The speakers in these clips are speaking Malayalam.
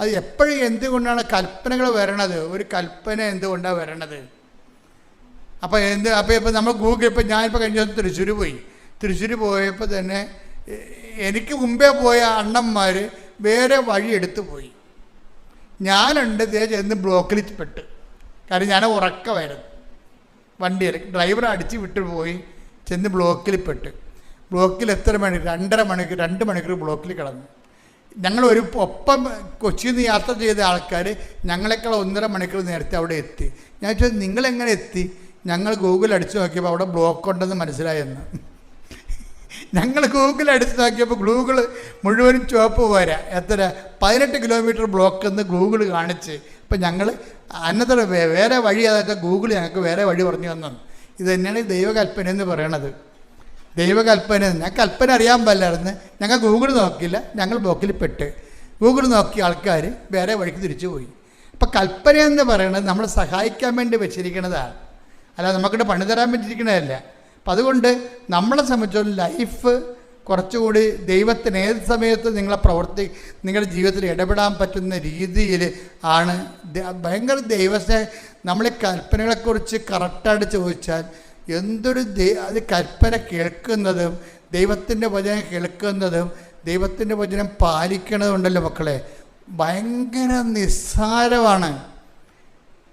അത് എപ്പോഴും എന്തുകൊണ്ടാണ് കൽപ്പനകൾ വരണത്? ഒരു കൽപ്പന എന്തുകൊണ്ടാണ് വരണത്? അപ്പോൾ എന്ത് അപ്പോൾ ഇപ്പോൾ നമ്മൾ ഗൂഗിൾ ഇപ്പോൾ ഞാനിപ്പോൾ കഴിഞ്ഞ ദിവസം തൃശ്ശൂർ പോയി. തൃശ്ശൂർ പോയപ്പോൾ തന്നെ എനിക്ക് മുമ്പേ പോയ അണ്ണന്മാർ വേറെ വഴി എടുത്തു പോയി. ഞാനുണ്ട് ചെന്ന് ബ്ലോക്കിൽ പെട്ട്. കാരണം ഞാൻ ഉറക്കമായിരുന്നു. വണ്ടിയിൽ ഡ്രൈവർ അടിച്ച് വിട്ടു പോയി ചെന്ന് ബ്ലോക്കിൽ പെട്ട്. ബ്ലോക്കിൽ എത്ര മണി രണ്ടര മണിക്കൂർ രണ്ട് മണിക്കൂർ ബ്ലോക്കിൽ കിടന്നു. ഞങ്ങൾ ഒരു ഒപ്പം കൊച്ചിയിൽ നിന്ന് യാത്ര ചെയ്ത ആൾക്കാർ ഞങ്ങളെക്കാൾ ഒന്നര മണിക്കൂർ നേരത്തെ അവിടെ എത്തി. ഞാൻ ചോദിച്ചത് നിങ്ങളെങ്ങനെ എത്തി? ഞങ്ങൾ ഗൂഗിൾ അടിച്ചു നോക്കിയപ്പോൾ അവിടെ ബ്ലോക്ക് ഉണ്ടെന്ന് മനസ്സിലായെന്ന്. ഞങ്ങൾ ഗൂഗിൾ അടിച്ച് നോക്കിയപ്പോൾ ഗൂഗിൾ മുഴുവനും ചുവപ്പ് പോരാ. എത്ര? പതിനെട്ട് കിലോമീറ്റർ ബ്ലോക്ക് എന്ന് ഗൂഗിൾ കാണിച്ച്. അപ്പം ഞങ്ങൾ അന്നത്തെ വേറെ വഴി അതൊക്കെ ഗൂഗിൾ ഞങ്ങൾക്ക് വേറെ വഴി പറഞ്ഞു തന്നു. ഇത് തന്നെയാണ് ദൈവകൽപ്പന എന്ന് പറയണത്. ദൈവകൽപ്പന. ഞാൻ കൽപ്പന അറിയാൻ പല്ലായിരുന്നു ഞങ്ങൾ ഗൂഗിൾ നോക്കിയില്ല. ഞങ്ങൾ ബ്ലോക്കിൽ പെട്ട്. ഗൂഗിൾ നോക്കിയ ആൾക്കാർ വേറെ വഴിക്ക് തിരിച്ചു പോയി. അപ്പം കൽപ്പന എന്ന് പറയുന്നത് നമ്മളെ സഹായിക്കാൻ വേണ്ടി വെച്ചിരിക്കുന്നതാണ്. അല്ലാതെ നമുക്കിട്ട് പണി തരാൻ പറ്റിയിരിക്കുന്നതല്ല. അപ്പം അതുകൊണ്ട് നമ്മളെ സംബന്ധിച്ചോളം ലൈഫ് കുറച്ചുകൂടി ദൈവത്തിന് ഏത് സമയത്ത് നിങ്ങളെ പ്രവർത്തി നിങ്ങളുടെ ജീവിതത്തിൽ ഇടപെടാൻ പറ്റുന്ന രീതിയിൽ ആണ്. ഭയങ്കര ദൈവത്തെ നമ്മളെ കൽപ്പനകളെക്കുറിച്ച് കറക്റ്റായിട്ട് ചോദിച്ചാൽ എന്തൊരു അത് കൽപ്പന കേൾക്കുന്നതും ദൈവത്തിന്റെ വചനം കേൾക്കുന്നതും ദൈവത്തിന്റെ വചനം പാലിക്കണതുണ്ടല്ലോ മക്കളെ. ഭയങ്കര നിസ്സാരമാണ്.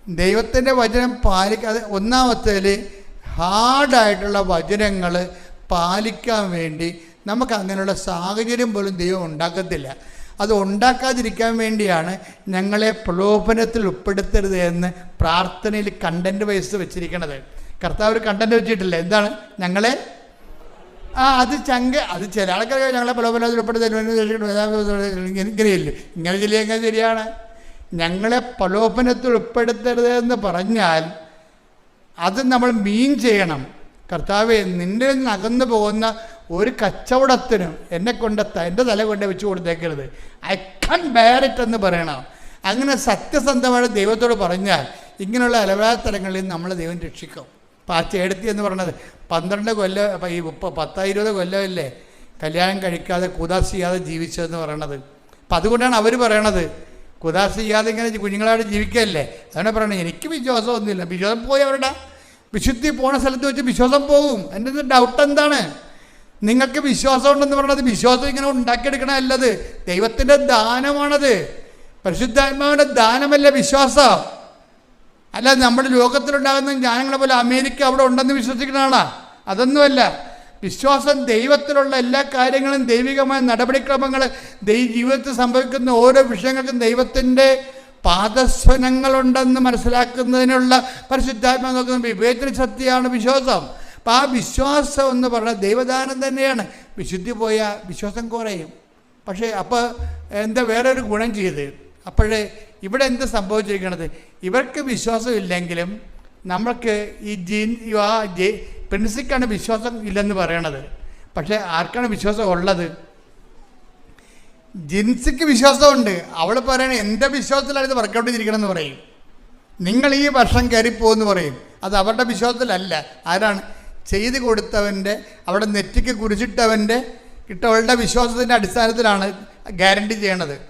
ദൈവത്തിന്റെ വചനം പാലിക്കാതെ ഒന്നാമത്തേൽ ഹാർഡായിട്ടുള്ള വചനങ്ങൾ പാലിക്കാൻ വേണ്ടി നമുക്ക് അങ്ങനെയുള്ള സാഹചര്യം പോലും ദൈവം ഉണ്ടാക്കത്തില്ല. അത് ഉണ്ടാക്കാതിരിക്കാൻ വേണ്ടിയാണ് ഞങ്ങളെ പ്രലോഭനത്തിൽ ഉൾപ്പെടുത്തരുത് എന്ന് പ്രാർത്ഥനയിൽ കണ്ടന്റ് വയസ്സ് വെച്ചിരിക്കണത്. കർത്താവ് ഒരു കണ്ടന്റ് വെച്ചിട്ടില്ല? എന്താണ്? ഞങ്ങളെ? ആ അത് ചങ്ക അത് ചില ആൾക്കാർ ഞങ്ങളെ പ്രലോഭനത്തിൽ പല ഇങ്ങനെ ഇങ്ങനെ എങ്ങനെ ശരിയാണ്. ഞങ്ങളെ പ്രലോഭനത്തിൽ ഉൾപ്പെടുത്തരുത് എന്ന് പറഞ്ഞാൽ അത് നമ്മൾ മീൻ ചെയ്യണം. കർത്താവ് നിന്റെ അകന്നു പോകുന്ന ഒരു കച്ചവടത്തിനും എന്നെ കൊണ്ട് എന്റെ തല കൊണ്ട് വെച്ച് കൊടുത്തേക്കരുത്. ഐ കൺ ബെയർ ഇറ്റ് എന്ന് പറയണം. അങ്ങനെ സത്യസന്ധമായി ദൈവത്തോട് പറഞ്ഞാൽ ഇങ്ങനെയുള്ള അലവലാത്തരങ്ങളിൽ നമ്മളെ ദൈവം രക്ഷിക്കും. ചേടത്തി എന്ന് പറഞ്ഞത്. പന്ത്രണ്ട് കൊല്ലം അപ്പം ഈ പത്ത ഇരുപത് കൊല്ലമല്ലേ കല്യാണം കഴിക്കാതെ കുതാസ് ചെയ്യാതെ ജീവിച്ചതെന്ന് പറയണത്. അപ്പം അതുകൊണ്ടാണ് അവർ പറയണത്. കുതാസ് ചെയ്യാതെ ഇങ്ങനെ കുഞ്ഞുങ്ങളായിട്ട് ജീവിക്കല്ലേ? അതാണ് പറയണത്. എനിക്ക് വിശ്വാസമൊന്നുമില്ല. വിശ്വാസം പോയി അവരുടെ വിശുദ്ധി പോണ സ്ഥലത്ത് വെച്ച് വിശ്വാസം പോകും. എന്റെ ഡൗട്ട് എന്താണ്? നിങ്ങൾക്ക് വിശ്വാസം ഉണ്ടെന്ന് പറഞ്ഞത് വിശ്വാസം ഇങ്ങനെ ഉണ്ടാക്കിയെടുക്കണമല്ലത് ദൈവത്തിന്റെ ദാനമാണത്. പരിശുദ്ധാത്മാവിന്റെ ദാനമല്ല വിശ്വാസം? അല്ല നമ്മുടെ ലോകത്തിലുണ്ടാകുന്ന ജ്ഞാനങ്ങളെ പോലെ അമേരിക്ക അവിടെ ഉണ്ടെന്ന് വിശ്വസിക്കുന്നതാണ് അതൊന്നുമല്ല. വിശ്വാസം ദൈവത്തിലുള്ള എല്ലാ കാര്യങ്ങളും ദൈവികമായ നടപടിക്രമങ്ങൾ ദൈ ജീവിതത്തിൽ സംഭവിക്കുന്ന ഓരോ വിഷയങ്ങൾക്കും ദൈവത്തിന്റെ പാദസ്വനങ്ങളുണ്ടെന്ന് മനസ്സിലാക്കുന്നതിനുള്ള പരിശുദ്ധാത്മ നോക്കുന്ന വിവേചന ശക്തിയാണ് വിശ്വാസം. അപ്പം ആ വിശ്വാസം എന്ന് പറഞ്ഞാൽ ദൈവദാനം തന്നെയാണ്. വിശുദ്ധി പോയാൽ വിശ്വാസം കുറയും. പക്ഷേ അപ്പോൾ എന്താ വേറെ ഒരു ഗുണം ചെയ്ത്? അപ്പോഴേ ഇവിടെ എന്ത് സംഭവിച്ചിരിക്കുന്നത് ഇവർക്ക് വിശ്വാസമില്ലെങ്കിലും നമ്മൾക്ക് ഈ ജീൻ ആ ജെ പ്രിൻസിക്കാണ് വിശ്വാസം ഇല്ലെന്ന് പറയണത്. പക്ഷേ ആർക്കാണ് വിശ്വാസം ഉള്ളത്? ജിൻസിക്ക് വിശ്വാസമുണ്ട്. അവൾ പറയണ എന്റെ വിശ്വാസത്തിലാണ് ഇത് വർക്കൗട്ട് ചെയ്തിരിക്കണമെന്ന് പറയും. നിങ്ങൾ ഈ വർഷം കയറിപ്പോന്ന് പറയും. അത് അവരുടെ വിശ്വാസത്തിലല്ല. ആരാണ്? ചെയ്തു കൊടുത്തവന്റെ അവിടെ നെറ്റിക്ക് കുരിച്ചിട്ടവന്റെ ഇട്ടവളുടെ വിശ്വാസത്തിന്റെ അടിസ്ഥാനത്തിലാണ് ഗ്യാരണ്ടി ചെയ്യണത്.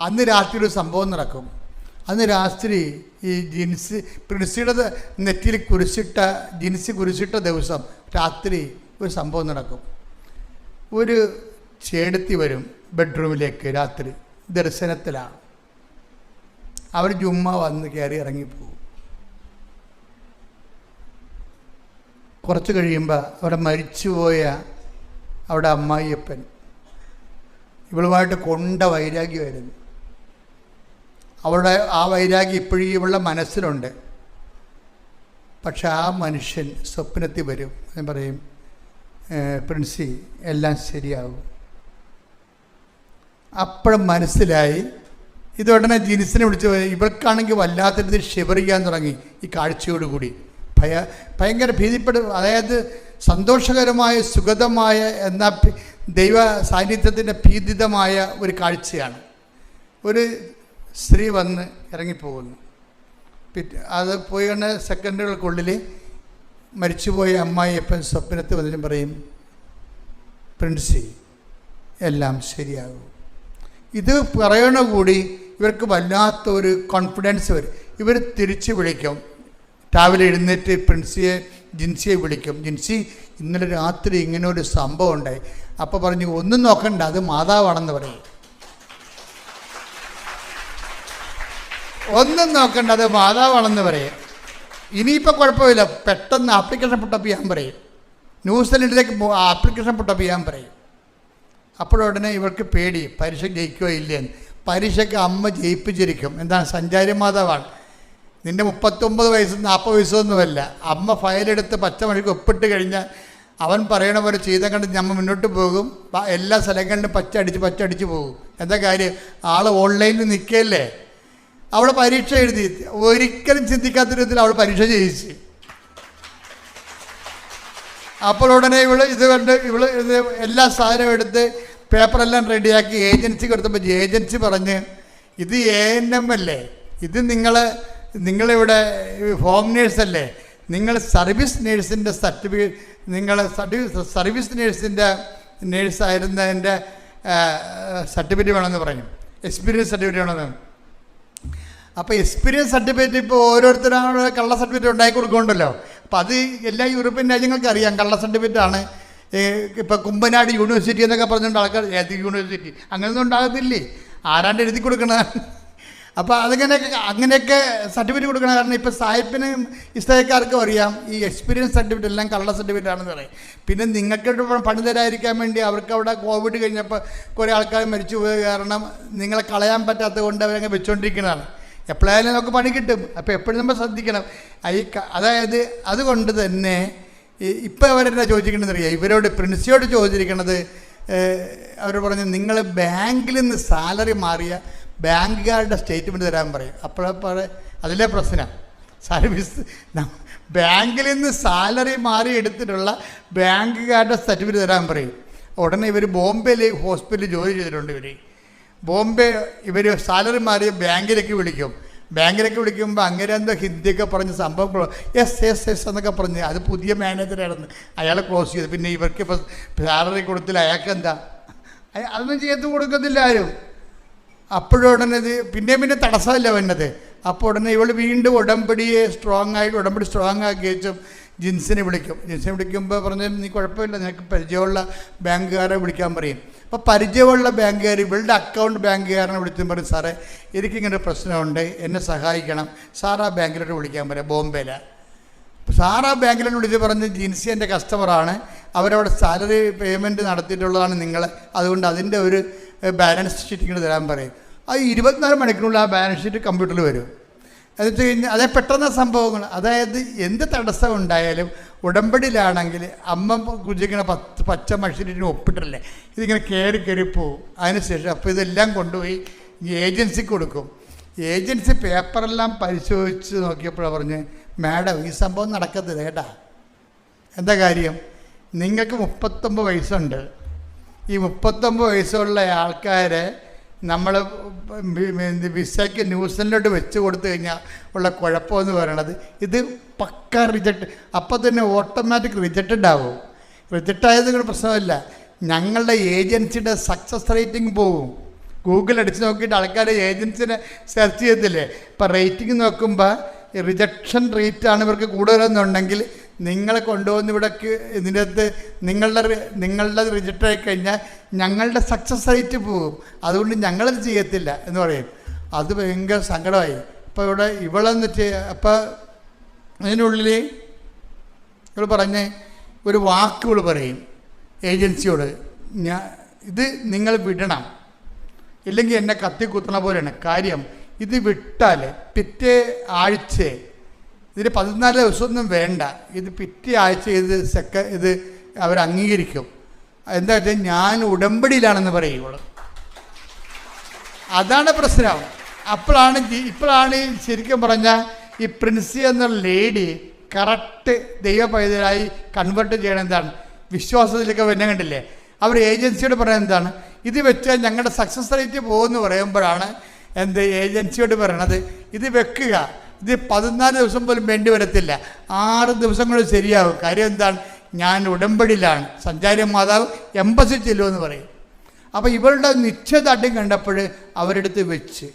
അന്ന് രാത്രി ഒരു സംഭവം നടക്കും. അന്ന് രാത്രി ഈ ജിൻസ് പ്രിൻസിയുടെ നെറ്റിൽ കുരിശിട്ട ജിൻസ് കുരിശിട്ട ദിവസം രാത്രി ഒരു സംഭവം നടക്കും. ഒരു ചേടത്തി വരും ബെഡ്റൂമിലേക്ക് രാത്രി ദർശനത്തിലാണ് അവർ ജുമ്മ വന്ന് കയറി ഇറങ്ങിപ്പോകും. കുറച്ച് കഴിയുമ്പോൾ അവിടെ മരിച്ചുപോയ അവിടെ അമ്മായിയപ്പൻ. ഇവളുമായിട്ട് കൊണ്ട വൈരാഗ്യമായിരുന്നു. അവളുടെ ആ വൈരാഗ്യം ഇപ്പോഴും ഇവളുടെ മനസ്സിലുണ്ട്. പക്ഷെ ആ മനുഷ്യൻ സ്വപ്നത്തിൽ വരും. ഞാൻ പറയും "ഏഹ്, പ്രിൻസി എല്ലാം ശരിയാകും. അപ്പോഴും മനസ്സിലായി ഇതുടനെ ജിനിസിനെ വിളിച്ച് ഇവർക്കാണെങ്കിൽ ഇവൾക്കാണെങ്കിൽ ഷിവറിയാൻ തുടങ്ങി ഈ കാഴ്ചയോടുകൂടി ഭയ ഭയങ്കര ഭീതിപ്പെടും. അതായത് സന്തോഷകരമായ സുഗതമായ എന്ന ദൈവ സാന്നിധ്യത്തിന്റെ ഭീതിതമായ ഒരു കാഴ്ചയാണ്. ഒരു സ്ത്രീ വന്ന് ഇറങ്ങിപ്പോകുന്നു. പിറ്റേ അത് പോയി കണ്ട സെക്കൻഡുകൾക്കുള്ളിൽ മരിച്ചുപോയ അമ്മായിയപ്പൻ സ്വപ്നത്തിൽ വന്നിട്ട് പറയും പ്രിൻസി എല്ലാം ശരിയാകും. ഇത് പറയണ കൂടി ഇവർക്ക് വല്ലാത്തൊരു കോൺഫിഡൻസ് വരും. ഇവർ തിരിച്ച് വിളിക്കും. രാവിലെ എഴുന്നേറ്റ് പ്രിൻസിയെ ജിൻസിയെ വിളിക്കും. ജിൻസി ഇന്നലെ രാത്രി ഇങ്ങനെ ഒരു സംഭവം ഉണ്ടായി. അപ്പോൾ പറഞ്ഞു ഒന്നും നോക്കണ്ട അത് മാതാവാണെന്ന് പറയും. ഒന്നും നോക്കണ്ട അത് മാതാവാണെന്ന് പറയും. ഇനിയിപ്പോൾ കുഴപ്പമില്ല. പെട്ടെന്ന് ആപ്ലിക്കേഷൻ പുട്ടപ്പ് ചെയ്യാൻ പറയും. ന്യൂസിലൻഡിലേക്ക് ആപ്ലിക്കേഷൻ പുട്ടപ്പ് ചെയ്യാൻ പറയും. അപ്പോഴുടനെ ഇവർക്ക് പേടി പരീക്ഷ ജയിക്കുകയോ ഇല്ലയെന്ന് പരീക്ഷയ്ക്ക് അമ്മ ജയിപ്പിച്ചിരിക്കും. എന്താണ്? സഞ്ചാരി മാതാവാണ്. നിന്റെ മുപ്പത്തൊമ്പത് വയസ്സ് നാൽപ്പത് വയസ്സൊന്നുമല്ല. അമ്മ ഫയലെടുത്ത് പച്ചമണിക്ക് ഒപ്പിട്ട് കഴിഞ്ഞാൽ അവൻ പറയണ പോലെ ചെയ്ത കണ്ട് നമ്മൾ മുന്നോട്ട് പോകും. എല്ലാ സ്ഥലങ്ങളിലും പച്ച അടിച്ച് പച്ച അടിച്ച് പോകും. എന്താ കാര്യം? ആൾ ഓൺലൈനിൽ നിൽക്കുകയല്ലേ? അവൾ പരീക്ഷ എഴുതി. ഒരിക്കലും ചിന്തിക്കാത്ത വിധത്തിൽ അവൾ പരീക്ഷ ജയിച്ച്. അപ്പോൾ ഉടനെ ഇവൾ ഇത് കണ്ട് ഇവൾ ഇത് എല്ലാ സാധനവും എടുത്ത് പേപ്പറെല്ലാം റെഡിയാക്കി ഏജൻസി കൊടുത്തപ്പോൾ ഏജൻസി പറഞ്ഞ് ഇത് എ എൻ എം അല്ലേ? ഇത് നിങ്ങൾ നിങ്ങളിവിടെ ഹോം നേഴ്സല്ലേ നിങ്ങൾ സർവീസ് നേഴ്സിന്റെ സർട്ടിഫിക്കറ്റ് നിങ്ങൾ സർവീസ് നേഴ്സിന്റെ നേഴ്സായിരുന്നതിന്റെ സർട്ടിഫിക്കറ്റ് വേണമെന്ന് പറഞ്ഞു എക്സ്പീരിയൻസ് സർട്ടിഫിക്കറ്റ് വേണമെന്ന് അപ്പോൾ എക്സ്പീരിയൻസ് സർട്ടിഫിക്കറ്റ് ഇപ്പോൾ ഓരോരുത്തരാണ് കള്ള സർട്ടിഫിക്കറ്റ് ഉണ്ടാക്കി കൊടുക്കുന്നുണ്ടല്ലോ. അപ്പോൾ അത് എല്ലാ യൂറോപ്യൻ രാജ്യങ്ങൾക്കും അറിയാം. കള്ള സർട്ടിഫിക്കറ്റ് ആണ്. ഇപ്പോൾ കുമ്പനാട് യൂണിവേഴ്സിറ്റി എന്നൊക്കെ പറഞ്ഞുകൊണ്ട് ആൾക്കാർ യൂണിവേഴ്സിറ്റി അങ്ങനെയൊന്നും ഉണ്ടാകത്തില്ലേ? ആരാണ്ട് എഴുതി കൊടുക്കണതാണ് അപ്പോൾ അതിങ്ങനെയൊക്കെ അങ്ങനെയൊക്കെ സർട്ടിഫിക്കറ്റ് കൊടുക്കണ കാരണം ഇപ്പോൾ സാഹിബിനും ഇസ്തയക്കാർക്കും അറിയാം. ഈ എക്സ്പീരിയൻസ് സർട്ടിഫിക്കറ്റ് എല്ലാം കള്ള സർട്ടിഫിക്കറ്റ് ആണെന്ന് പറയും. പിന്നെ നിങ്ങൾക്ക് പണി തരാതിരിക്കാൻ വേണ്ടി അവർക്ക് അവിടെ കോവിഡ് കഴിഞ്ഞപ്പോൾ കുറേ ആൾക്കാർ മരിച്ചു പോയ കാരണം നിങ്ങളെ കളയാൻ പറ്റാത്തത് കൊണ്ട് അവരങ്ങ് വെച്ചുകൊണ്ടിരിക്കുന്നതാണ് എപ്പോഴായാലും നമുക്ക് പണി കിട്ടും. അപ്പോൾ എപ്പോഴും നമ്മൾ ശ്രദ്ധിക്കണം. ഈ അതായത് അതുകൊണ്ട് തന്നെ ഇപ്പം അവരെന്നാ ചോദിച്ചിരിക്കണമെന്ന് അറിയാം? ഇവരോട് പ്രിൻസിയോട് ചോദിച്ചിരിക്കണത് അവർ പറഞ്ഞു നിങ്ങൾ ബാങ്കിൽ നിന്ന് സാലറി മാറിയ ബാങ്കുകാരുടെ സ്റ്റേറ്റ്മെന്റ് തരാൻ പറയും. അപ്പോഴപ്പോൾ അതിലെ പ്രശ്നം? സർവീസ് ബാങ്കിൽ നിന്ന് സാലറി മാറി എടുത്തിട്ടുള്ള ബാങ്കുകാരുടെ സർട്ടിഫിക്കറ്റ് തരാൻ പറയും. ഉടനെ ഇവർ ബോംബെയിൽ ഹോസ്പിറ്റലിൽ ജോലി ചെയ്തിട്ടുണ്ട് ഇവർ ബോംബെ ഇവർ സാലറി മാറി ബാങ്കിലേക്ക് വിളിക്കും. ബാങ്കിലേക്ക് വിളിക്കുമ്പോൾ അങ്ങനെ എന്തോ ഹിന്ദിയൊക്കെ പറഞ്ഞ് സംഭവം എസ് എസ് എസ് എന്നൊക്കെ പറഞ്ഞ്. അത് പുതിയ മാനേജറായിരുന്നു അയാളെ ക്ലോസ് ചെയ്തു. പിന്നെ ഇവർക്ക് ഇപ്പം സാലറി കൊടുത്തില്ല. അയാൾക്ക് എന്താ? അതൊന്നും ചെയ്ത് കൊടുക്കത്തില്ല ആരും. അപ്പോഴുടനെ പിന്നെ പിന്നെ തടസ്സമല്ല വന്നത്. അപ്പോൾ ഉടനെ ഇവൾ വീണ്ടും ഉടമ്പടിയെ സ്ട്രോങ് ആയിട്ട് ഉടമ്പടി സ്ട്രോങ് ആക്കി വെച്ചും ജിൻസിനെ വിളിക്കും. ജിൻസിനെ വിളിക്കുമ്പോൾ പറഞ്ഞ് നീ കുഴപ്പമില്ല നിനക്ക് പരിചയമുള്ള ബാങ്കുകാരെ വിളിക്കാൻ പറയും. അപ്പോൾ പരിചയമുള്ള ബാങ്കുകാർ ഇവളുടെ അക്കൗണ്ട് ബാങ്കുകാരനെ വിളിച്ചും പറയും സാറേ എനിക്കിങ്ങനെ ഒരു പ്രശ്നമുണ്ട് എന്നെ സഹായിക്കണം. സാറാ ബാങ്കിലോട്ട് വിളിക്കാൻ പറയാം ബോംബെയിലാണ് സാറാ ബാങ്കിലോട്ട് വിളിച്ച് പറഞ്ഞ് ജിൻസി എന്റെ കസ്റ്റമറാണ് അവരവിടെ സാലറി പേയ്മെന്റ് നടത്തിയിട്ടുള്ളതാണ് നിങ്ങൾ അതുകൊണ്ട് അതിന്റെ ഒരു ബാലൻസ് ഷീറ്റ് ഇങ്ങനെ തരാൻ പറയും. ആ ഇരുപത്തിനാല് മണിക്കൂറിനുള്ളിൽ ആ ബാലൻസ് ഷീറ്റ് കമ്പ്യൂട്ടറിൽ വരും. എന്ന് കഴിഞ്ഞ് അതേ പെട്ടെന്ന സംഭവങ്ങൾ. അതായത് എന്ത് തടസ്സം ഉണ്ടായാലും ഉടമ്പടിയിലാണെങ്കിൽ അമ്മ കുജിക്കുന്ന പത്ത് പച്ച മഷീറ്റിന് ഒപ്പിട്ടല്ലേ ഇതിങ്ങനെ കയറി കയറി പോവും. അതിനുശേഷം അപ്പോൾ ഇതെല്ലാം കൊണ്ടുപോയി ഏജൻസിക്ക് കൊടുക്കും. ഏജൻസി പേപ്പറെല്ലാം പരിശോധിച്ച് നോക്കിയപ്പോഴാണ് പറഞ്ഞ് മാഡം ഈ സംഭവം നടക്കത്തില്ല കേട്ടാ. എന്താ കാര്യം? നിങ്ങൾക്ക് മുപ്പത്തൊമ്പത് വയസ്സുണ്ട്. ഈ മുപ്പത്തൊമ്പത് വയസ്സുള്ള ആൾക്കാരെ നമ്മൾ വിസയ്ക്ക് ന്യൂസിലോട്ട് വെച്ച് കൊടുത്തു കഴിഞ്ഞാൽ ഉള്ള കുഴപ്പമെന്ന് പറയണത് ഇത് പക്ക റിജക്റ്റ് അപ്പോൾ തന്നെ ഓട്ടോമാറ്റിക് റിജക്റ്റഡ് ആവും റിജക്റ്റ് ആയത് പ്രശ്നമില്ല പ്രശ്നമല്ല. ഞങ്ങളുടെ ഏജൻസിയുടെ സക്സസ് റേറ്റിംഗ് പോകും ഗൂഗിൾ അടിച്ച് നോക്കിയിട്ട് ആൾക്കാർ ഏജൻസിനെ സെർച്ച് ചെയ്യത്തില്ലേ? ഇപ്പം റേറ്റിംഗ് നോക്കുമ്പോൾ റിജക്ഷൻ റേറ്റ് ആണ് ഇവർക്ക് കൂടുതലെന്നുണ്ടെങ്കിൽ നിങ്ങളെ കൊണ്ടുവന്ന് ഇവിടെ ഇതിന്റെ അകത്ത് നിങ്ങളുടെ നിങ്ങളുടെ റിജക്റ്റ് ആയി കഴിഞ്ഞാൽ ഞങ്ങളുടെ സക്സസ് റേറ്റ് പോകും അതുകൊണ്ട് ഞങ്ങളത് ചെയ്യത്തില്ല എന്ന് പറയും. അത് ഭയങ്കര സങ്കടമായി. ഇപ്പോൾ ഇവിടെ ഇവളെന്ന് വെച്ച് അപ്പോൾ അതിനുള്ളിൽ ഇവൾ പറഞ്ഞ് ഒരു വാക്കുകൾ പറയും ഏജൻസിയോട്. ഞാൻ ഇത് നിങ്ങൾ വിടണം. ഇല്ലെങ്കിൽ എന്നെ കത്തി കുത്തണ പോലെയാണ്. കാര്യം ഇത് വിട്ടാൽ പിറ്റേ ആഴ്ച ഇതിന് പതിനാല് ദിവസമൊന്നും വേണ്ട. ഇത് പിറ്റേ ആഴ്ച ഇത് സെക്ക ഇത് അവർ അംഗീകരിക്കും. എന്താ വെച്ചാൽ ഞാൻ ഉടമ്പടിയിലാണെന്ന് പറയുള്ളൂ. അതാണ് പ്രശ്നം. അപ്പോഴാണ് ഇപ്പോഴാണ് ശരിക്കും പറഞ്ഞാൽ ഈ പ്രിൻസി എന്ന ലേഡി കറക്റ്റ് ദൈവ പൈതലായി കൺവേർട്ട് ചെയ്യണം എന്താണ്? വിശ്വാസത്തിലൊക്കെ വരുന്ന കണ്ടില്ലേ? അവർ ഏജൻസിയോട് പറയുന്നത് എന്താണ്? ഇത് വെച്ചാൽ ഞങ്ങളുടെ സക്സസ് റേറ്റ് പോകുമെന്ന് പറയുമ്പോഴാണ് എന്ത് ഏജൻസിയോട് പറയണത്. ഇത് വെക്കുക. ഇത് പതിനാല് ദിവസം പോലും വേണ്ടി വരത്തില്ല. ആറ് ദിവസം കൊണ്ട് ശരിയാവും. കാര്യം എന്താണ്? ഞാൻ ഉടമ്പടിയിലാണ്. സഞ്ചാരി മാതാവ് എംബസി ചെല്ലുമെന്ന് പറയും. അപ്പോൾ ഇവരുടെ നിശ്ചയദാർഢ്യം കണ്ടപ്പോൾ അവരെടുത്ത് വെച്ച്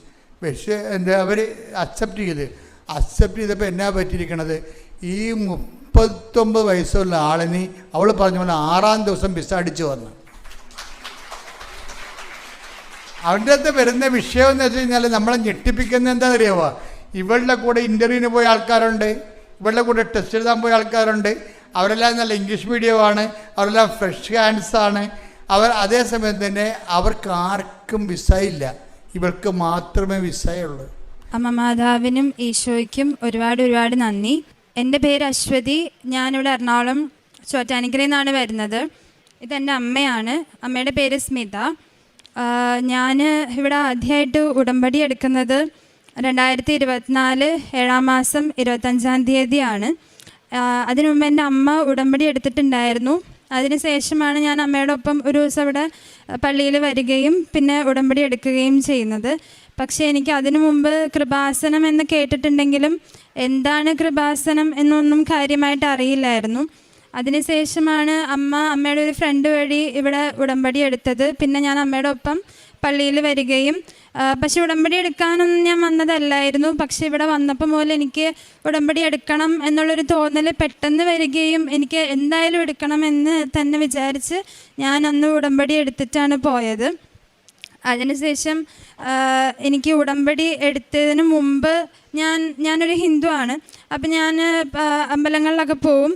വെച്ച് എന്താ അവർ അക്സെപ്റ്റ് ചെയ്ത്. അക്സെപ്റ്റ് ചെയ്തപ്പോൾ എന്നാ പറ്റിയിരിക്കണത്? ഈ മുപ്പത്തൊമ്പത് വയസ്സുള്ള ആളിനി അവൾ പറഞ്ഞ പോലെ ആറാം ദിവസം വിസ അടിച്ചു വന്നു. അവന്റെ അകത്ത് വരുന്ന വിഷയം എന്ന് വെച്ച് കഴിഞ്ഞാൽ നമ്മളെ ഞെട്ടിപ്പിക്കുന്ന എന്താണെന്ന് അറിയാമോ ഇവളുടെ കൂടെ ഇന്റർവ്യൂവിന് പോയ ആൾക്കാരുണ്ട്. ഇവളുടെ കൂടെ ടെസ്റ്റ് എഴുതാൻ പോയ ആൾക്കാരുണ്ട്. അവരെല്ലാം നല്ല ഇംഗ്ലീഷ് മീഡിയമാണ് അവരെല്ലാം ഫ്രഷ് ഹാൻഡ്സ് ആണ്. അവർ അതേസമയം തന്നെ അവർക്ക് ആർക്കും വിസ ഇല്ല. ഇവർക്ക് മാത്രമേ വിസയുള്ളൂ അമ്മ മാതാവിനും ഈശോയ്ക്കും ഒരുപാട് ഒരുപാട് നന്ദി. എന്റെ പേര് അശ്വതി. ഞാനിവിടെ എറണാകുളം ചോറ്റാനിക്കരയിൽ നിന്നാണ് വരുന്നത്. ഇതെന്റെ അമ്മയാണ്. അമ്മയുടെ പേര് സ്മിത. ഞാൻ ഇവിടെ ആദ്യമായിട്ട് ഉടമ്പടി എടുക്കുന്നത് രണ്ടായിരത്തി ഇരുപത്തിനാല് ഏഴാം മാസം ഇരുപത്തഞ്ചാം തീയതിയാണ്. അതിനു മുമ്പ് എന്റെ അമ്മ ഉടമ്പടി എടുത്തിട്ടുണ്ടായിരുന്നു. അതിനുശേഷമാണ് ഞാൻ അമ്മയുടെ ഒപ്പം ഒരു ദിവസം ഇവിടെ പള്ളിയിൽ വരികയും പിന്നെ ഉടമ്പടി എടുക്കുകയും ചെയ്യുന്നത്. പക്ഷേ എനിക്ക് അതിനു മുമ്പ് കൃപാസനം എന്ന് കേട്ടിട്ടുണ്ടെങ്കിലും എന്താണ് കൃപാസനം എന്നൊന്നും കാര്യമായിട്ട് അറിയില്ലായിരുന്നു. അതിനുശേഷമാണ് അമ്മ അമ്മയുടെ ഒരു ഫ്രണ്ട് വഴി ഇവിടെ ഉടമ്പടി എടുത്തത്. പിന്നെ ഞാൻ അമ്മയുടെ ഒപ്പം പള്ളിയിൽ വരികയും പക്ഷെ ഉടമ്പടി എടുക്കാനൊന്നും ഞാൻ വന്നതല്ലായിരുന്നു. പക്ഷെ ഇവിടെ വന്നപ്പോൾ മുതൽ എനിക്ക് ഉടമ്പടി എടുക്കണം എന്നുള്ളൊരു തോന്നൽ പെട്ടെന്ന് വരികയും എനിക്ക് എന്തായാലും എടുക്കണം എന്ന് തന്നെ വിചാരിച്ച് ഞാൻ അന്ന് ഉടമ്പടി എടുത്തിട്ടാണ് പോയത്. അതിനുശേഷം എനിക്ക് ഉടമ്പടി എടുത്തതിന് മുമ്പ് ഞാൻ ഞാനൊരു ഹിന്ദു ആണ്. അപ്പം ഞാൻ അമ്പലങ്ങളിലൊക്കെ പോവും.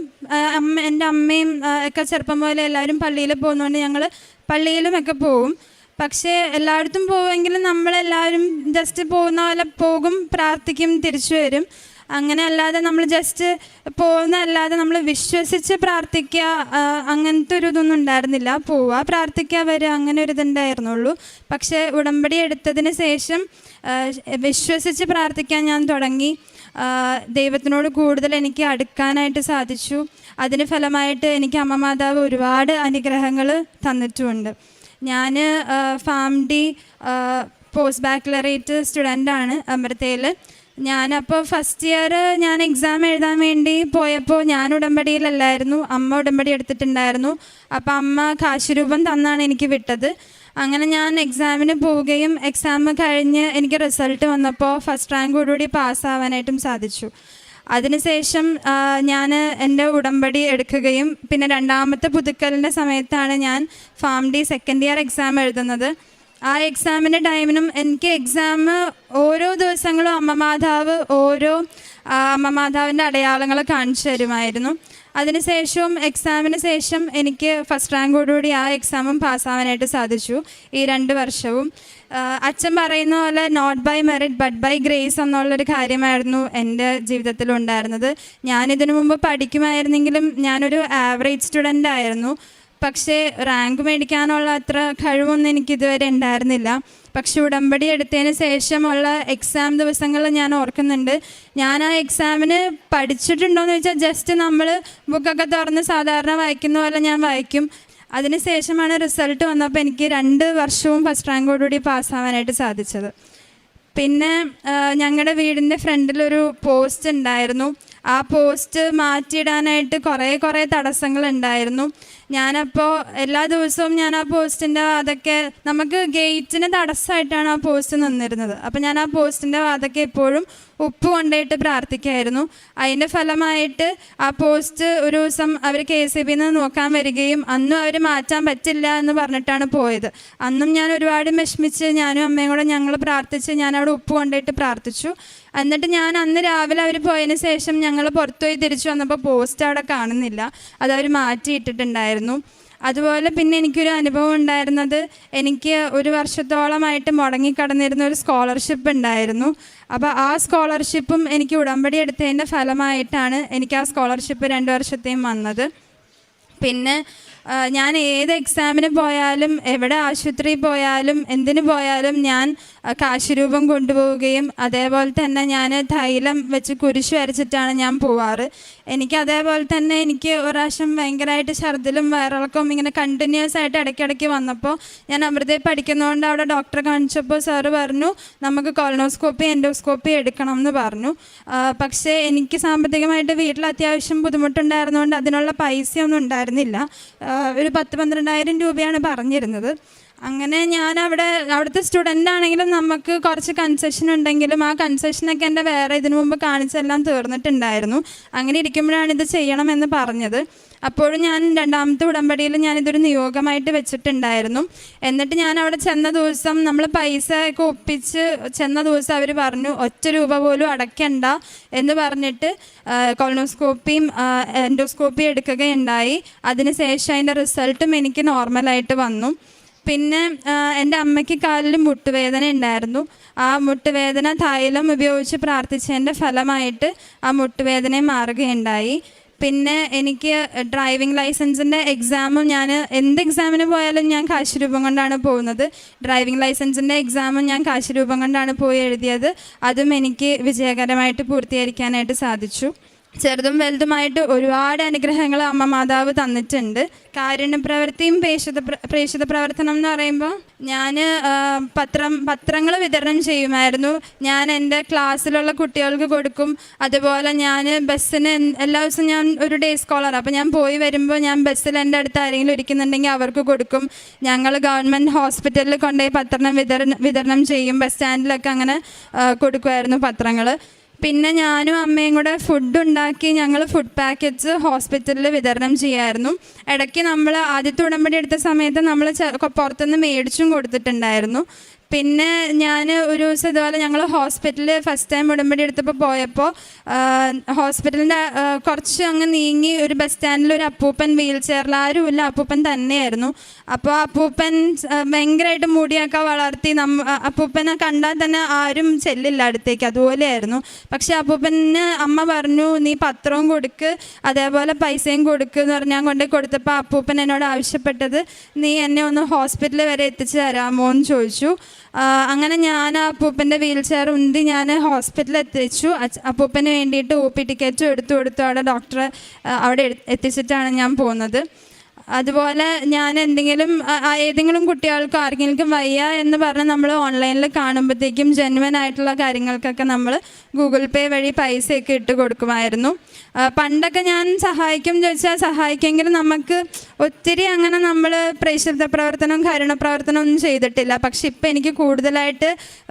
അമ്മ എന്റെ അമ്മയും ഒക്കെ ചെറുപ്പം പോലെ എല്ലാവരും പള്ളിയിൽ പോകുന്നതുകൊണ്ട് ഞങ്ങൾ പള്ളിയിലുമൊക്കെ പോവും. പക്ഷേ എല്ലായിടത്തും പോവുമെങ്കിലും നമ്മളെല്ലാവരും ജസ്റ്റ് പോകുന്ന പോലെ പോകും പ്രാർത്ഥിക്കും തിരിച്ചു വരും. അങ്ങനെ അല്ലാതെ നമ്മൾ ജസ്റ്റ് പോകുന്ന അല്ലാതെ നമ്മൾ വിശ്വസിച്ച് പ്രാർത്ഥിക്കുക അങ്ങനത്തെ ഒരു ഇതൊന്നും ഉണ്ടായിരുന്നില്ല. പോവുക പ്രാർത്ഥിക്കുക വരിക അങ്ങനെ ഒരു ഇതുണ്ടായിരുന്നുള്ളൂ. പക്ഷേ ഉടമ്പടി എടുത്തതിന് ശേഷം വിശ്വസിച്ച് പ്രാർത്ഥിക്കാൻ ഞാൻ തുടങ്ങി. ദൈവത്തിനോട് കൂടുതൽ എനിക്ക് അടുക്കാനായിട്ട് സാധിച്ചു. അതിന് ഫലമായിട്ട് എനിക്ക് അമ്മമാതാവ് ഒരുപാട് അനുഗ്രഹങ്ങൾ തന്നിട്ടുമുണ്ട്. ഞാൻ ഫാം ഡി പോസ്റ്റ് ബാക്കുലറേറ്റ് സ്റ്റുഡന്റാണ് അമൃതയിൽ ഞാനപ്പോൾ ഫസ്റ്റ് ഇയർ ഞാൻ എക്സാം എഴുതാൻ വേണ്ടി പോയപ്പോൾ ഞാൻ ഉടമ്പടിയിലല്ലായിരുന്നു അമ്മ ഉടമ്പടി എടുത്തിട്ടുണ്ടായിരുന്നു. അപ്പോൾ അമ്മ കാശുരൂപം തന്നാണ് എനിക്ക് വിട്ടത്. അങ്ങനെ ഞാൻ എക്സാമിന് പോവുകയും എക്സാം കഴിഞ്ഞ് എനിക്ക് റിസൾട്ട് വന്നപ്പോൾ ഫസ്റ്റ് റാങ്കോടുകൂടി പാസ്സാവാനായിട്ടും സാധിച്ചു. അതിനുശേഷം ഞാൻ എന്റെ ഉടമ്പടി എടുക്കുകയും പിന്നെ രണ്ടാമത്തെ പുതുക്കലിന്റെ സമയത്താണ് ഞാൻ Pharm D second year exam എഴുതുന്നത്. ആ എക്സാമിന്റെ ടൈമിനും എനിക്ക് എക്സാം ഓരോ ദിവസങ്ങളും അമ്മ മാതാവ് ഓരോ അമ്മമാതാവിന്റെ അമ്മ മാതാവിന്റെ അടയാളങ്ങൾ കാണിച്ചു തരുമായിരുന്നു. അതിനുശേഷവും എക്സാമിന് ശേഷം എനിക്ക് ഫസ്റ്റ് റാങ്കോടുകൂടി ആ എക്സാമും പാസ്സാവാനായിട്ട് സാധിച്ചു ഈ രണ്ട് വർഷവും. അച്ഛൻ പറയുന്ന പോലെ not by merit but by grace എന്നുള്ളൊരു കാര്യമായിരുന്നു എന്റെ ജീവിതത്തിൽ ഉണ്ടായിരുന്നത് ഞാനിതിനു മുമ്പ് പഠിക്കുമായിരുന്നെങ്കിലും ഞാനൊരു ആവറേജ് സ്റ്റുഡന്റ് ആയിരുന്നു. പക്ഷേ റാങ്ക് മേടിക്കാനുള്ള അത്ര കഴിവൊന്നും എനിക്കിതുവരെ ഉണ്ടായിരുന്നില്ല. പക്ഷെ ഉടമ്പടി എടുത്തതിന് ശേഷമുള്ള എക്സാം ദിവസങ്ങൾ ഞാൻ ഓർക്കുന്നുണ്ട്. ഞാൻ ആ എക്സാമിന് പഠിച്ചിട്ടുണ്ടോയെന്ന് വെച്ചാൽ ജസ്റ്റ് നമ്മൾ ബുക്കൊക്കെ തുറന്ന് സാധാരണ വായിക്കുന്ന പോലെ ഞാൻ വായിക്കും. അതിനുശേഷമാണ് റിസൾട്ട് വന്നപ്പോൾ എനിക്ക് രണ്ട് വർഷവും ഫസ്റ്റ് റാങ്കോടുകൂടി പാസ്സാവാനായിട്ട് സാധിച്ചത്. പിന്നെ ഞങ്ങളുടെ വീടിന്റെ ഫ്രണ്ടിലൊരു പോസ്റ്റ് ഉണ്ടായിരുന്നു. ആ പോസ്റ്റ് മാറ്റിയിടാനായിട്ട് കുറേ കുറേ തടസ്സങ്ങൾ ഉണ്ടായിരുന്നു ഞാനപ്പോൾ എല്ലാ ദിവസവും ഞാൻ ആ പോസ്റ്റിന്റെ അതൊക്കെ നമുക്ക് ഗേറ്റിന് തടസ്സമായിട്ടാണ് ആ പോസ്റ്റ് നിന്നിരുന്നത്. അപ്പം ഞാൻ ആ പോസ്റ്റിന്റെ വാതൊക്കെ എപ്പോഴും ഉപ്പ് കൊണ്ടുപോയിട്ട് പ്രാർത്ഥിക്കായിരുന്നു. അതിന്റെ ഫലമായിട്ട് ആ പോസ്റ്റ് ഒരു ദിവസം അവർ കെ എസ് ബിന്ന് നോക്കാൻ വരികയും അന്നും അവർ മാറ്റാൻ പറ്റില്ല എന്ന് പറഞ്ഞിട്ടാണ് പോയത്. അന്നും ഞാൻ ഒരുപാട് വിഷമിച്ച് ഞാനും അമ്മയും കൂടെ ഞങ്ങൾ പ്രാർത്ഥിച്ച് ഞാൻ അവിടെ ഉപ്പ് കൊണ്ടുപോയിട്ട് പ്രാർത്ഥിച്ചു. എന്നിട്ട് ഞാൻ അന്ന് രാവിലെ അവർ പോയതിന് ശേഷം ഞങ്ങൾ പുറത്തുപോയി തിരിച്ചു വന്നപ്പോൾ പോസ്റ്റ് അവിടെ കാണുന്നില്ല. അത് അവർ മാറ്റിയിട്ടിട്ടുണ്ടായിരുന്നു. അതുപോലെ പിന്നെ എനിക്കൊരു അനുഭവം ഉണ്ടായിരുന്നത് എനിക്ക് ഒരു വർഷത്തോളമായിട്ട് മുടങ്ങിക്കടന്നിരുന്ന ഒരു സ്കോളർഷിപ്പ് ഉണ്ടായിരുന്നു. അപ്പോൾ ആ സ്കോളർഷിപ്പും എനിക്ക് ഉടമ്പടി എടുത്തതിന്റെ ഫലമായിട്ടാണ് എനിക്ക് ആ സ്കോളർഷിപ്പ് രണ്ട് വർഷത്തെയും വന്നത്. പിന്നെ ഞാൻ ഏത് എക്സാമിന് പോയാലും എവിടെ ആശുപത്രിയിൽ പോയാലും എന്തിനു പോയാലും ഞാൻ കാശുരൂപം കൊണ്ടുപോവുകയും അതേപോലെ തന്നെ ഞാൻ തൈലം വെച്ച് കുരിശ് വരച്ചിട്ടാണ് ഞാൻ പോവാറ്. എനിക്ക് അതേപോലെ തന്നെ എനിക്ക് ഒരു പ്രാവശ്യം ഭയങ്കരമായിട്ട് ഛർദിലും വയറിളക്കവും ഇങ്ങനെ കണ്ടിന്യൂസ് ആയിട്ട് ഇടയ്ക്കിടയ്ക്ക് വന്നപ്പോൾ ഞാൻ അമൃതയിൽ പഠിക്കുന്നതുകൊണ്ട് അവിടെ ഡോക്ടറെ കാണിച്ചപ്പോൾ സാറ് പറഞ്ഞു നമുക്ക് കോളനോസ്കോപ്പി എൻഡോസ്കോപ്പി എടുക്കണം എന്ന് പറഞ്ഞു പക്ഷേ എനിക്ക് സാമ്പത്തികമായിട്ട് വീട്ടിൽ അത്യാവശ്യം ബുദ്ധിമുട്ടുണ്ടായിരുന്നതുകൊണ്ട് അതിനുള്ള പൈസയൊന്നും ഉണ്ടായിരുന്നില്ല. ഒരു പത്ത് പന്ത്രണ്ടായിരം രൂപയാണ് പറഞ്ഞിരുന്നത്. അങ്ങനെ ഞാൻ അവിടെ അവിടുത്തെ സ്റ്റുഡന്റ് ആണെങ്കിലും നമുക്ക് കുറച്ച് കൺസെഷൻ ഉണ്ടെങ്കിലും ആ കൺസെഷനൊക്കെ എന്റെ വേറെ ഇതിനു മുമ്പ് കാണിച്ചെല്ലാം തീർന്നിട്ടുണ്ടായിരുന്നു. അങ്ങനെ ഇരിക്കുമ്പോഴാണ് ഇത് ചെയ്യണമെന്ന് പറഞ്ഞത്. അപ്പോഴും ഞാൻ രണ്ടാമത്തെ ഉടമ്പടിയിൽ ഞാനിതൊരു നിയോഗമായിട്ട് വെച്ചിട്ടുണ്ടായിരുന്നു. എന്നിട്ട് ഞാൻ അവിടെ ചെന്ന ദിവസം നമ്മൾ പൈസ ഒക്കെ ഒപ്പിച്ച് ചെന്ന ദിവസം അവർ പറഞ്ഞു ഒറ്റ രൂപ പോലും അടയ്ക്കണ്ട എന്ന് പറഞ്ഞിട്ട് കൊളോസ്കോപ്പിയും എൻഡോസ്കോപ്പിയും എടുക്കുകയുണ്ടായി. അതിനുശേഷം അതിന്റെ റിസൾട്ടും എനിക്ക് നോർമലായിട്ട് വന്നു. പിന്നെ എന്റെ അമ്മയ്ക്ക് കാലിൽ മുട്ടുവേദന ഉണ്ടായിരുന്നു. ആ മുട്ടുവേദന തൈലം ഉപയോഗിച്ച് പ്രാർത്ഥിച്ചതിന്റെ ഫലമായിട്ട് ആ മുട്ടുവേദന മാറുകയുണ്ടായി. പിന്നെ എനിക്ക് ഡ്രൈവിംഗ് ലൈസൻസിന്റെ എക്സാമും ഞാൻ എന്ത് എക്സാമിന് പോയാലും ഞാൻ കാശ് രൂപം കൊണ്ടാണ് പോകുന്നത്. ഡ്രൈവിംഗ് ലൈസൻസിന്റെ എക്സാമും ഞാൻ കാശ് രൂപം കൊണ്ടാണ് പോയി എഴുതിയത്. അതും എനിക്ക് വിജയകരമായിട്ട് പൂർത്തീകരിക്കാനായിട്ട് സാധിച്ചു. ചെറുതും വലുതുമായിട്ട് ഒരുപാട് അനുഗ്രഹങ്ങൾ അമ്മ മാതാവ് തന്നിട്ടുണ്ട്. കാരുണ്യപ്രവൃത്തിയും പ്രേക്ഷിത പ്രേക്ഷിത പ്രവർത്തനം എന്ന് പറയുമ്പോൾ ഞാൻ പത്രം പത്രങ്ങൾ വിതരണം ചെയ്യുമായിരുന്നു. ഞാൻ എന്റെ ക്ലാസ്സിലുള്ള കുട്ടികൾക്ക് കൊടുക്കും. അതുപോലെ ഞാൻ ബസ്സിന് എല്ലാ ദിവസവും ഞാൻ ഒരു ഡേ സ്കോളർ അപ്പോൾ ഞാൻ പോയി വരുമ്പോൾ ഞാൻ ബസ്സിൽ എന്റെ അടുത്ത് ആരെങ്കിലും ഇരിക്കുന്നുണ്ടെങ്കിൽ അവർക്ക് കൊടുക്കും. ഞങ്ങൾ ഗവൺമെന്റ് ഹോസ്പിറ്റലിൽ കൊണ്ടുപോയി പത്രം വിതരണം വിതരണം ചെയ്യും. ബസ് സ്റ്റാൻഡിലൊക്കെ അങ്ങനെ കൊടുക്കുമായിരുന്നു പത്രങ്ങൾ. പിന്നെ ഞാനും അമ്മയും കൂടെ ഫുഡ് ഉണ്ടാക്കി ഞങ്ങൾ ഫുഡ് പാക്കറ്റ്സ് ഹോസ്പിറ്റലിൽ വിതരണം ചെയ്യായിരുന്നു. ഇടയ്ക്ക് നമ്മൾ ആദ്യത്തെ ഉടമ്പടി എടുത്ത സമയത്ത് നമ്മൾ പുറത്തുനിന്ന് മേടിച്ചും കൊടുത്തിട്ടുണ്ടായിരുന്നു. പിന്നെ ഞാൻ ഒരു ദിവസം ഇതുപോലെ ഞങ്ങൾ ഹോസ്പിറ്റലിൽ ഫസ്റ്റ് ടൈം ഉടമ്പടി എടുത്തപ്പോൾ പോയപ്പോൾ ഹോസ്പിറ്റലിന്റെ കുറച്ച് അങ്ങ് നീങ്ങി ഒരു ബസ് സ്റ്റാൻഡിൽ ഒരു അപ്പൂപ്പൻ വീൽ ചെയറിൽ ആരുമില്ല അപ്പൂപ്പൻ തന്നെയായിരുന്നു. അപ്പോൾ അപ്പൂപ്പൻ ഭയങ്കരമായിട്ട് മുടിയൊക്കെ വളർത്തി നമ്മ അപ്പൂപ്പനെ കണ്ടാൽ തന്നെ ആരും ചെല്ലില്ല അടുത്തേക്ക് അതുപോലെയായിരുന്നു. പക്ഷേ അപ്പൂപ്പന് അമ്മ പറഞ്ഞു നീ പത്രവും കൊടുക്ക് അതേപോലെ പൈസയും കൊടുക്ക് എന്ന് പറഞ്ഞ് ഞാൻ കൊണ്ട് കൊടുത്തപ്പോൾ അപ്പൂപ്പൻ എന്നോട് ആവശ്യപ്പെട്ടത് നീ എന്നെ ഒന്ന് ഹോസ്പിറ്റലിൽ വരെ എത്തിച്ചു തരാമോ എന്ന് ചോദിച്ചു. അങ്ങനെ ഞാൻ ആ അപ്പൂപ്പന്റെ വീൽ ചെയർ ഉന്തി ഞാൻ ഹോസ്പിറ്റലിൽ എത്തിച്ചു അപ്പൂപ്പന് വേണ്ടിയിട്ട് ഒ പി ടിക്കറ്റും എടുത്തു കൊടുത്തു അവിടെ ഡോക്ടറെ അവിടെ എത്തിച്ചിട്ടാണ് ഞാൻ പോകുന്നത് അതുപോലെ ഞാൻ എന്തെങ്കിലും ഏതെങ്കിലും കുട്ടികൾക്ക് ആർക്കെങ്കിലും വയ്യ എന്ന് പറഞ്ഞ് നമ്മൾ ഓൺലൈനിൽ കാണുമ്പോഴത്തേക്കും ജെന്വൻ ആയിട്ടുള്ള കാര്യങ്ങൾക്കൊക്കെ നമ്മൾ ഗൂഗിൾ പേ വഴി പൈസയൊക്കെ ഇട്ട് കൊടുക്കുമായിരുന്നു. പണ്ടൊക്കെ ഞാൻ സഹായിക്കും ചോദിച്ചാൽ സഹായിക്കുമെങ്കിലും നമുക്ക് ഒത്തിരി അങ്ങനെ നമ്മൾ പ്രേക്ഷിത പ്രവർത്തനവും കരുണ പ്രവർത്തനവും ഒന്നും ചെയ്തിട്ടില്ല. പക്ഷെ ഇപ്പം എനിക്ക് കൂടുതലായിട്ട്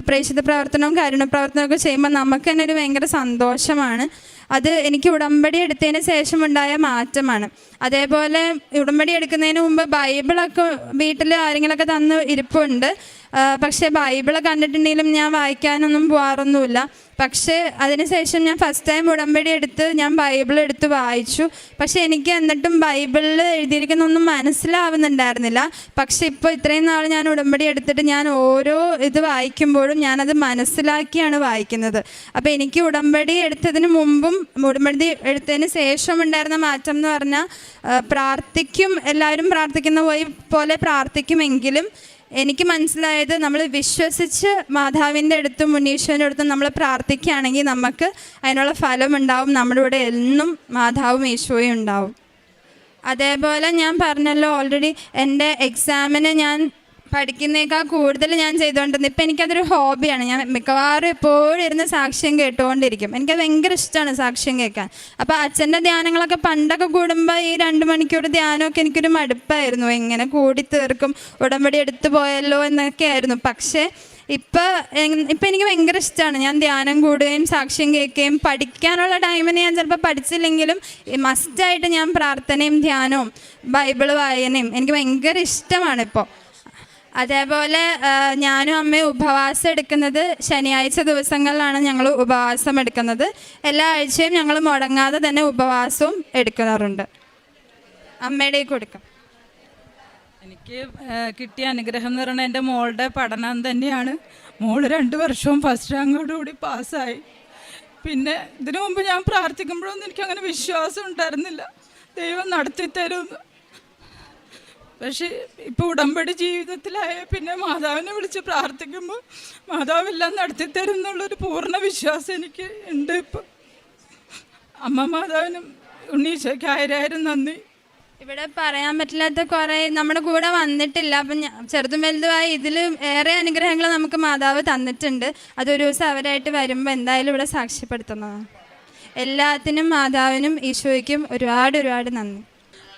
പ്രേക്ഷിത പ്രവർത്തനവും കരുണ പ്രവർത്തനവും ഒക്കെ ചെയ്യുമ്പോൾ നമുക്ക് തന്നെ ഒരു ഭയങ്കര സന്തോഷമാണ്. അത് എനിക്ക് ഉടമ്പടി എടുത്തതിന് ശേഷം ഉണ്ടായ മാറ്റമാണ്. അതേപോലെ ഉടമ്പടി എടുക്കുന്നതിന് മുമ്പ് ബൈബിളൊക്കെ വീട്ടിൽ ആരെങ്കിലുമൊക്കെ തന്ന് ഇരിപ്പുണ്ട്. പക്ഷേ ബൈബിൾ കണ്ടിട്ടുണ്ടെങ്കിലും ഞാൻ വായിക്കാനൊന്നും പോകാറൊന്നുമില്ല പക്ഷേ അതിനുശേഷം ഞാൻ ഫസ്റ്റ് ടൈം ഉടമ്പടി എടുത്ത് ഞാൻ ബൈബിൾ എടുത്ത് വായിച്ചു. പക്ഷേ എനിക്ക് എന്നിട്ടും ബൈബിളിൽ എഴുതിയിരിക്കുന്നൊന്നും മനസ്സിലാവുന്നുണ്ടായിരുന്നില്ല. പക്ഷേ ഇപ്പോൾ ഇത്രയും നാൾ ഞാൻ ഉടമ്പടി എടുത്തിട്ട് ഞാൻ ഓരോ ഇത് വായിക്കുമ്പോഴും ഞാനത് മനസ്സിലാക്കിയാണ് വായിക്കുന്നത്. അപ്പോൾ എനിക്ക് ഉടമ്പടി എടുത്തതിന് മുമ്പും ഉടമ്പടി എടുത്തതിന് ശേഷം ഉണ്ടായിരുന്ന മാറ്റം എന്ന് പറഞ്ഞാൽ പ്രാർത്ഥിക്കും എല്ലാവരും പ്രാർത്ഥിക്കുന്ന പോലെ പ്രാർത്ഥിക്കുമെങ്കിലും എനിക്ക് മനസ്സിലായത് നമ്മൾ വിശ്വസിച്ച് മാതാവിന്റെ അടുത്തും മുനീശ്വരന്റെ അടുത്തും നമ്മൾ പ്രാർത്ഥിക്കുകയാണെങ്കിൽ നമുക്ക് അതിനുള്ള ഫലം ഉണ്ടാവും നമ്മുടെ ഇവിടെ എന്നും മാതാവും ഈശോയും ഉണ്ടാവും. അതേപോലെ ഞാൻ പറഞ്ഞല്ലോ ഓൾറെഡി എന്റെ എക്സാമിന് ഞാൻ പഠിക്കുന്നേക്കാൾ കൂടുതൽ ഞാൻ ചെയ്തുകൊണ്ടിരുന്നത്. ഇപ്പം എനിക്കതൊരു ഹോബിയാണ്. ഞാൻ മിക്കവാറും എപ്പോഴും ഇരുന്ന് സാക്ഷ്യം കേട്ടുകൊണ്ടിരിക്കും. എനിക്കത് ഭയങ്കര ഇഷ്ടമാണ് സാക്ഷ്യം കേൾക്കാൻ. അപ്പോൾ അച്ഛന്റെ ധ്യാനങ്ങളൊക്കെ പണ്ടൊക്കെ കൂടുമ്പോൾ ഈ രണ്ട് മണിക്കൂർ ധ്യാനമൊക്കെ എനിക്കൊരു മടുപ്പായിരുന്നു. എങ്ങനെ കൂടി തീർക്കും? ഉടമ്പടി എടുത്തു പോയല്ലോ എന്നൊക്കെ ആയിരുന്നു. പക്ഷേ ഇപ്പം ഇപ്പം എനിക്ക് ഭയങ്കര ഇഷ്ടമാണ്. ഞാൻ ധ്യാനം കൂടുകയും സാക്ഷ്യം കേൾക്കുകയും പഠിക്കാനുള്ള ടൈമിന് ഞാൻ ചിലപ്പോൾ പഠിച്ചില്ലെങ്കിലും മസ്റ്റായിട്ട് ഞാൻ പ്രാർത്ഥനയും ധ്യാനവും ബൈബിൾ വായനയും എനിക്ക് ഭയങ്കര ഇഷ്ടമാണ് ഇപ്പോൾ അതേപോലെ ഞാനും അമ്മയും ഉപവാസം എടുക്കുന്നത് ശനിയാഴ്ച ദിവസങ്ങളിലാണ് ഞങ്ങൾ ഉപവാസം എടുക്കുന്നത്. എല്ലാ ആഴ്ചയും ഞങ്ങൾ മുടങ്ങാതെ തന്നെ ഉപവാസവും എടുക്കാറുണ്ട്. അമ്മയുടെ കൊടുക്കാം. എനിക്ക് കിട്ടിയ അനുഗ്രഹം എന്ന് പറഞ്ഞാൽ എന്റെ മോളുടെ പഠനം തന്നെയാണ്. മോൾ രണ്ട് വർഷവും ഫസ്റ്റ് റാങ്കോട് കൂടി പാസ്സായി പിന്നെ ഇതിനു മുമ്പ് ഞാൻ പ്രാർത്ഥിക്കുമ്പോഴൊന്നും എനിക്ക് അങ്ങനെ വിശ്വാസം ഉണ്ടായിരുന്നില്ല. ദൈവം നടത്തി തരുമെന്ന് പക്ഷേ ഇപ്പോൾ ഉടമ്പടി ജീവിതത്തിലായ പിന്നെ മാതാവിനെ വിളിച്ച് പ്രാർത്ഥിക്കുമ്പോൾ മാതാവെല്ലാം നടത്തി തരും എന്നുള്ളൊരു പൂർണ വിശ്വാസം എനിക്ക് ഉണ്ട് ഇപ്പം. അമ്മ മാതാവിനും ഉണ്ണീശയ്ക്ക് ആയിരം നന്ദി. ഇവിടെ പറയാൻ പറ്റില്ലാത്ത കുറേ നമ്മുടെ കൂടെ വന്നിട്ടില്ല. അപ്പം ചെറുതും വലുതുമായി ഇതിൽ ഏറെ അനുഗ്രഹങ്ങൾ നമുക്ക് മാതാവ് തന്നിട്ടുണ്ട്. അതൊരു ദിവസം അവരായിട്ട് വരുമ്പോൾ എന്തായാലും ഇവിടെ സാക്ഷ്യപ്പെടുത്തുന്നതാണ്. എല്ലാത്തിനും മാതാവിനും ഈശോയ്ക്കും ഒരുപാട് ഒരുപാട് നന്ദി.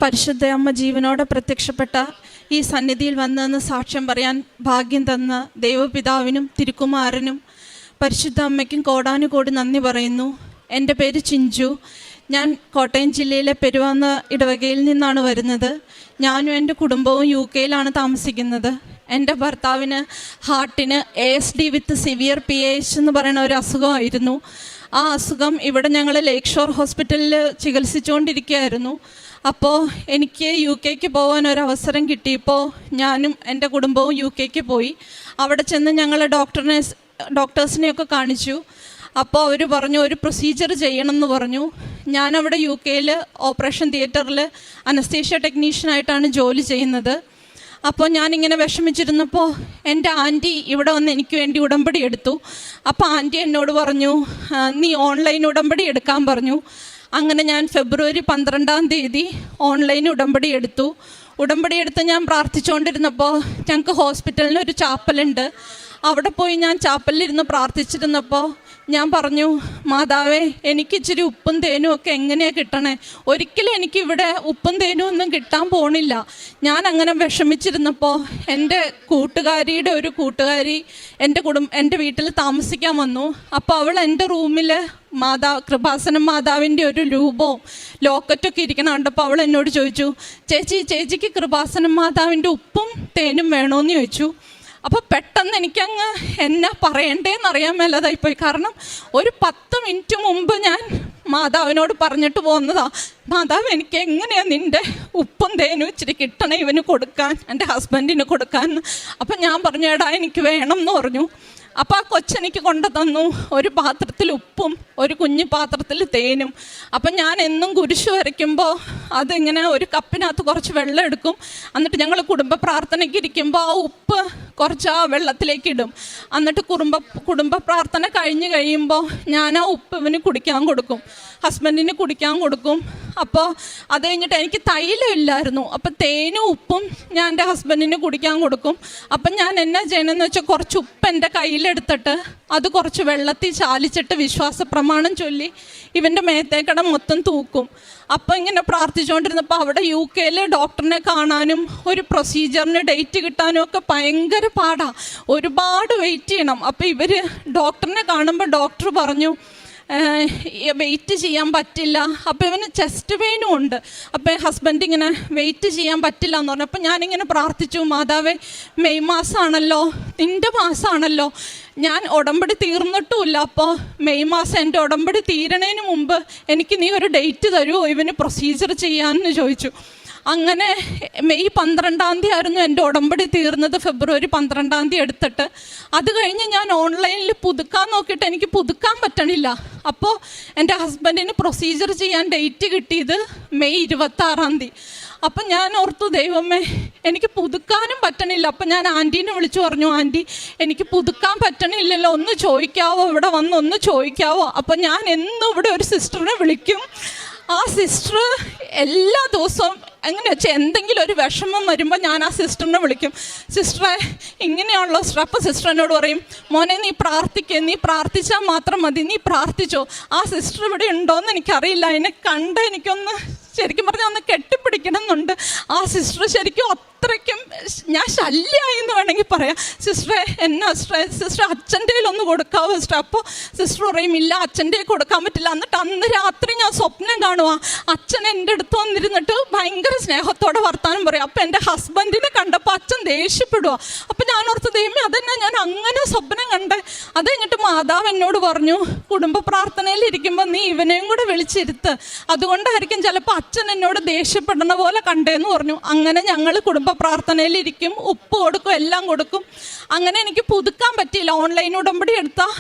പരിശുദ്ധ അമ്മ ജീവനോടെ പ്രത്യക്ഷപ്പെട്ട ഈ സന്നിധിയിൽ വന്നതെന്ന് സാക്ഷ്യം പറയാൻ ഭാഗ്യം തന്ന ദൈവപിതാവിനും തിരുക്കുമാരനും പരിശുദ്ധ അമ്മയ്ക്കും കോടാനുകോടി നന്ദി പറയുന്നു. എന്റെ പേര് ചിഞ്ചു. ഞാൻ കോട്ടയം ജില്ലയിലെ പെരുവാന്ന ഇടവകയിൽ നിന്നാണ് വരുന്നത്. ഞാനും എന്റെ കുടുംബവും യു കെയിലാണ് താമസിക്കുന്നത്. എന്റെ ഭർത്താവിന് ഹാർട്ടിന് A S D with severe P H എന്ന് പറയുന്ന ഒരു അസുഖമായിരുന്നു. ആ അസുഖം ഇവിടെ ഞങ്ങൾ ലേക്ക് ഷോർ ഹോസ്പിറ്റലിൽ ചികിത്സിച്ചുകൊണ്ടിരിക്കുകയായിരുന്നു. അപ്പോൾ എനിക്ക് യു കെക്ക് പോകാൻ ഒരു അവസരം കിട്ടിയപ്പോൾ ഞാനും എന്റെ കുടുംബവും യു കെക്ക് പോയി. അവിടെ ചെന്ന് ഞങ്ങൾ ഡോക്ടറിനെ ഡോക്ടേഴ്സിനെയൊക്കെ കാണിച്ചു. അപ്പോൾ അവർ പറഞ്ഞു ഒരു പ്രൊസീജിയർ ചെയ്യണം എന്ന് പറഞ്ഞു. ഞാനവിടെ യു കെയിൽ ഓപ്പറേഷൻ തിയേറ്ററിൽ അനസ്തേഷ്യ ടെക്നീഷ്യനായിട്ടാണ് ജോലി ചെയ്യുന്നത്. അപ്പോൾ ഞാനിങ്ങനെ വിഷമിച്ചിരുന്നപ്പോൾ എന്റെ ആന്റി ഇവിടെ വന്ന് എനിക്ക് വേണ്ടി ഉടമ്പടി എടുത്തു. അപ്പോൾ ആന്റി എന്നോട് പറഞ്ഞു നീ ഓൺലൈൻ ഉടമ്പടി എടുക്കാൻ പറഞ്ഞു. അങ്ങനെ ഞാൻ ഫെബ്രുവരി പന്ത്രണ്ടാം തീയതി ഓൺലൈൻ ഉടമ്പടി എടുത്തു. ഉടമ്പടി എടുത്ത് ഞാൻ പ്രാർത്ഥിച്ചുകൊണ്ടിരുന്നപ്പോൾ ഞങ്ങൾക്ക് ഹോസ്പിറ്റലിന് ഒരു ചാപ്പലുണ്ട് അവിടെ പോയി ഞാൻ ചാപ്പലിലിരുന്ന് പ്രാർത്ഥിച്ചിരുന്നപ്പോൾ ഞാൻ പറഞ്ഞു മാതാവേ എനിക്ക് ഇച്ചിരി ഉപ്പും തേനും ഒക്കെ എങ്ങനെയാണ് കിട്ടണേ? ഒരിക്കലും എനിക്ക് ഇവിടെ ഉപ്പും തേനും ഒന്നും കിട്ടാൻ പോണില്ല. ഞാൻ അങ്ങനെ വിഷമിച്ചിരുന്നപ്പോൾ എന്റെ കൂട്ടുകാരിയുടെ ഒരു കൂട്ടുകാരി എന്റെ കുടുംബ എന്റെ വീട്ടിൽ താമസിക്കാൻ വന്നു. അപ്പോൾ അവൾ എന്റെ റൂമിൽ മാതാ കൃപാസനം മാതാവിന്റെ ഒരു രൂപവും ലോക്കറ്റൊക്കെ ഇരിക്കണ കണ്ടപ്പോൾ അവൾ എന്നോട് ചോദിച്ചു ചേച്ചി ചേച്ചിക്ക് കൃപാസനം മാതാവിന്റെ ഉപ്പും തേനും വേണോന്ന് ചോദിച്ചു. അപ്പോൾ പെട്ടെന്ന് എനിക്കങ്ങ് എന്നാ പറയണ്ടേന്ന് അറിയാൻ മേലതായിപ്പോയി. കാരണം ഒരു പത്ത് മിനിറ്റ് മുമ്പ് ഞാൻ മാതാവിനോട് പറഞ്ഞിട്ട് പോകുന്നതാ മാതാവ് എനിക്ക് എങ്ങനെയാ നിന്റെ ഉപ്പും തേനും ഇച്ചിരി കിട്ടണേ ഇവന് കൊടുക്കാൻ എന്റെ ഹസ്ബൻഡിന് കൊടുക്കാൻ? അപ്പം ഞാൻ പറഞ്ഞു എടാ എനിക്ക് വേണം എന്ന് പറഞ്ഞു. അപ്പോൾ ആ കൊച്ചെനിക്ക് കൊണ്ടു തന്നു ഒരു പാത്രത്തിൽ ഉപ്പും ഒരു കുഞ്ഞു പാത്രത്തിൽ തേനും. അപ്പം ഞാൻ എന്നും കുരിശ് വരയ്ക്കുമ്പോൾ അതിങ്ങനെ ഒരു കപ്പിനകത്ത് കുറച്ച് വെള്ളം എടുക്കും. എന്നിട്ട് ഞങ്ങൾ കുടുംബ പ്രാർത്ഥനയ്ക്ക് ഇരിക്കുമ്പോൾ ആ ഉപ്പ് കുറച്ച് ആ വെള്ളത്തിലേക്ക് ഇടും. എന്നിട്ട് കുടുംബ കുടുംബ പ്രാർത്ഥന കഴിഞ്ഞ് കഴിയുമ്പോൾ ഞാൻ ആ ഉപ്പ് ഇവന് കുടിക്കാൻ കൊടുക്കും. ഹസ്ബൻഡിന് കുടിക്കാൻ കൊടുക്കും. അപ്പോൾ അത് കഴിഞ്ഞിട്ട് എനിക്ക് തൈലം ഇല്ലായിരുന്നു. അപ്പം തേനും ഉപ്പും ഞാൻ എന്റെ ഹസ്ബൻഡിന് കുടിക്കാൻ കൊടുക്കും. അപ്പം ഞാൻ എന്നാ ചെയ്യണമെന്ന് വെച്ചാൽ കുറച്ച് ഉപ്പ് എന്റെ കയ്യിലെടുത്തിട്ട് അത് കുറച്ച് വെള്ളത്തിൽ ചാലിച്ചിട്ട് വിശ്വാസ പ്രമാണം ചൊല്ലി ഇവന്റെ മേത്തേക്കട മൊത്തം തൂക്കും. അപ്പം ഇങ്ങനെ പ്രാർത്ഥിച്ചുകൊണ്ടിരുന്നപ്പോൾ അവിടെ യു കെയിലെ ഡോക്ടറിനെ കാണാനും ഒരു പ്രൊസീജിയറിന് ഡേറ്റ് കിട്ടാനും ഒക്കെ ഭയങ്കര പാടാണ് ഒരുപാട് വെയിറ്റ് ചെയ്യണം. അപ്പോൾ ഇവർ ഡോക്ടറിനെ കാണുമ്പോൾ ഡോക്ടർ പറഞ്ഞു വെയിറ്റ് ചെയ്യാൻ പറ്റില്ല. അപ്പോൾ ഇവന് ചെസ്റ്റ് പെയിനും ഉണ്ട്. അപ്പോൾ ഹസ്ബൻഡ് ഇങ്ങനെ വെയിറ്റ് ചെയ്യാൻ പറ്റില്ല എന്ന് പറഞ്ഞു. അപ്പോൾ ഞാനിങ്ങനെ പ്രാർത്ഥിച്ചു മാതാവേ മെയ് മാസമാണല്ലോ നിന്റെ മാസമാണല്ലോ ഞാൻ ഉടമ്പടി തീർന്നിട്ടുമില്ല. അപ്പോൾ മെയ് മാസം എന്റെ ഉടമ്പടി തീരണേന് മുമ്പ് എനിക്ക് നീ ഒരു ഡേറ്റ് തരുമോ ഇവന് പ്രൊസീജിയർ ചെയ്യാമെന്ന് ചോദിച്ചു. അങ്ങനെ മെയ് പന്ത്രണ്ടാം തീയതി ആയിരുന്നു എന്റെ ഉടമ്പടി തീർന്നത്. ഫെബ്രുവരി പന്ത്രണ്ടാം തീയതി എടുത്തിട്ട്. അത് കഴിഞ്ഞ് ഞാൻ ഓൺലൈനിൽ പുതുക്കാൻ നോക്കിയിട്ട് എനിക്ക് പുതുക്കാൻ പറ്റണില്ല. അപ്പോൾ എന്റെ ഹസ്ബൻഡിന് പ്രൊസീജിയർ ചെയ്യാൻ ഡേറ്റ് കിട്ടിയത് മെയ് ഇരുപത്താറാം തീയതി. അപ്പം ഞാൻ ഓർത്തു ദൈവമേ എനിക്ക് പുതുക്കാനും പറ്റണില്ല. അപ്പം ഞാൻ ആന്റീനെ വിളിച്ചു പറഞ്ഞു ആന്റി എനിക്ക് പുതുക്കാൻ പറ്റണില്ലല്ലോ. ഒന്ന് ചോദിക്കാവോ? ഇവിടെ വന്ന് ഒന്ന് ചോദിക്കാവോ? അപ്പം ഞാൻ എന്നും ഇവിടെ ഒരു സിസ്റ്ററിനെ വിളിക്കും. ആ സിസ്റ്റർ എല്ലാ ദിവസവും എങ്ങനെ വെച്ചാൽ എന്തെങ്കിലും ഒരു വിഷമം വരുമ്പോൾ ഞാൻ ആ സിസ്റ്ററിനെ വിളിക്കും. സിസ്റ്ററെ ഇങ്ങനെയാണല്ലോ സിസ്റ്റർ. അപ്പോൾ സിസ്റ്റർ എന്നോട് പറയും മോനെ നീ പ്രാർത്ഥിക്കുക നീ പ്രാർത്ഥിച്ചാൽ മാത്രം മതി. നീ പ്രാർത്ഥിച്ചോ. ആ സിസ്റ്റർ ഇവിടെ ഉണ്ടോയെന്ന് എനിക്കറിയില്ല. എന്നെ കണ്ട് എനിക്കൊന്ന് ശരിക്കും പറഞ്ഞാൽ ഒന്ന് കെട്ടിപ്പിടിക്കണം എന്നുണ്ട്. ആ സിസ്റ്റർ ശരിക്കും അത്രയ്ക്കും ഞാൻ ശല്യമായി എന്ന് വേണമെങ്കിൽ പറയാം. സിസ്റ്ററെ എന്നാ സിസ്റ്റർ അച്ഛന്റെ ഒന്ന് കൊടുക്കാവോ സിസ്റ്റർ? അപ്പോൾ സിസ്റ്റർ പറയും ഇല്ല അച്ഛന്റെ കൊടുക്കാൻ പറ്റില്ല. എന്നിട്ട് അന്ന് രാത്രി ഞാൻ സ്വപ്നം കാണുക അച്ഛൻ എന്റെ അടുത്ത് വന്നിരുന്നിട്ട് ഭയങ്കര സ്നേഹത്തോടെ വർത്താനം പറയും. അപ്പം എന്റെ ഹസ്ബൻഡിനെ കണ്ടപ്പോൾ അച്ഛൻ ദേഷ്യപ്പെടുക അപ്പം ഞാൻ ഓർത്ത് ദൈവമേ അതന്നെ ഞാൻ അങ്ങനെ സ്വപ്നം കണ്ട്. അത് കഴിഞ്ഞിട്ട് മാതാവ് എന്നോട് പറഞ്ഞു കുടുംബ പ്രാർത്ഥനയിൽ ഇരിക്കുമ്പോൾ നീ ഇവനെയും കൂടെ വിളിച്ചിരുത്ത്. അതുകൊണ്ടായിരിക്കും ചിലപ്പോൾ അച്ഛൻ എന്നോട് ദേഷ്യപ്പെടുന്ന പോലെ കണ്ടേന്ന് പറഞ്ഞു. അങ്ങനെ ഞങ്ങൾ കുടുംബ പ്രാർത്ഥനയിൽ ഇരിക്കും ഉപ്പ് കൊടുക്കും എല്ലാം കൊടുക്കും. അങ്ങനെ എനിക്ക് പുതുക്കാൻ പറ്റിയില്ല. ഓൺലൈൻ ഉടമ്പടി എടുത്താൽ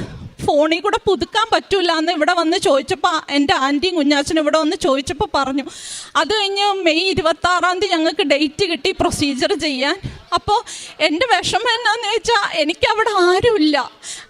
ഫോണിൽ കൂടെ പുതുക്കാൻ പറ്റൂല എന്ന് ഇവിടെ വന്ന് ചോദിച്ചപ്പോൾ എന്റെ ആന്റിയും കുഞ്ഞാച്ചനും ഇവിടെ വന്ന് ചോദിച്ചപ്പോൾ പറഞ്ഞു അത് കഴിഞ്ഞ് മെയ് ഇരുപത്താറാം തീയതി ഞങ്ങൾക്ക് ഡേറ്റ് കിട്ടി പ്രൊസീജിയർ ചെയ്യാൻ. അപ്പോൾ എന്റെ വിഷമം എന്നാന്ന് വെച്ചാൽ എനിക്കവിടെ ആരുമില്ല.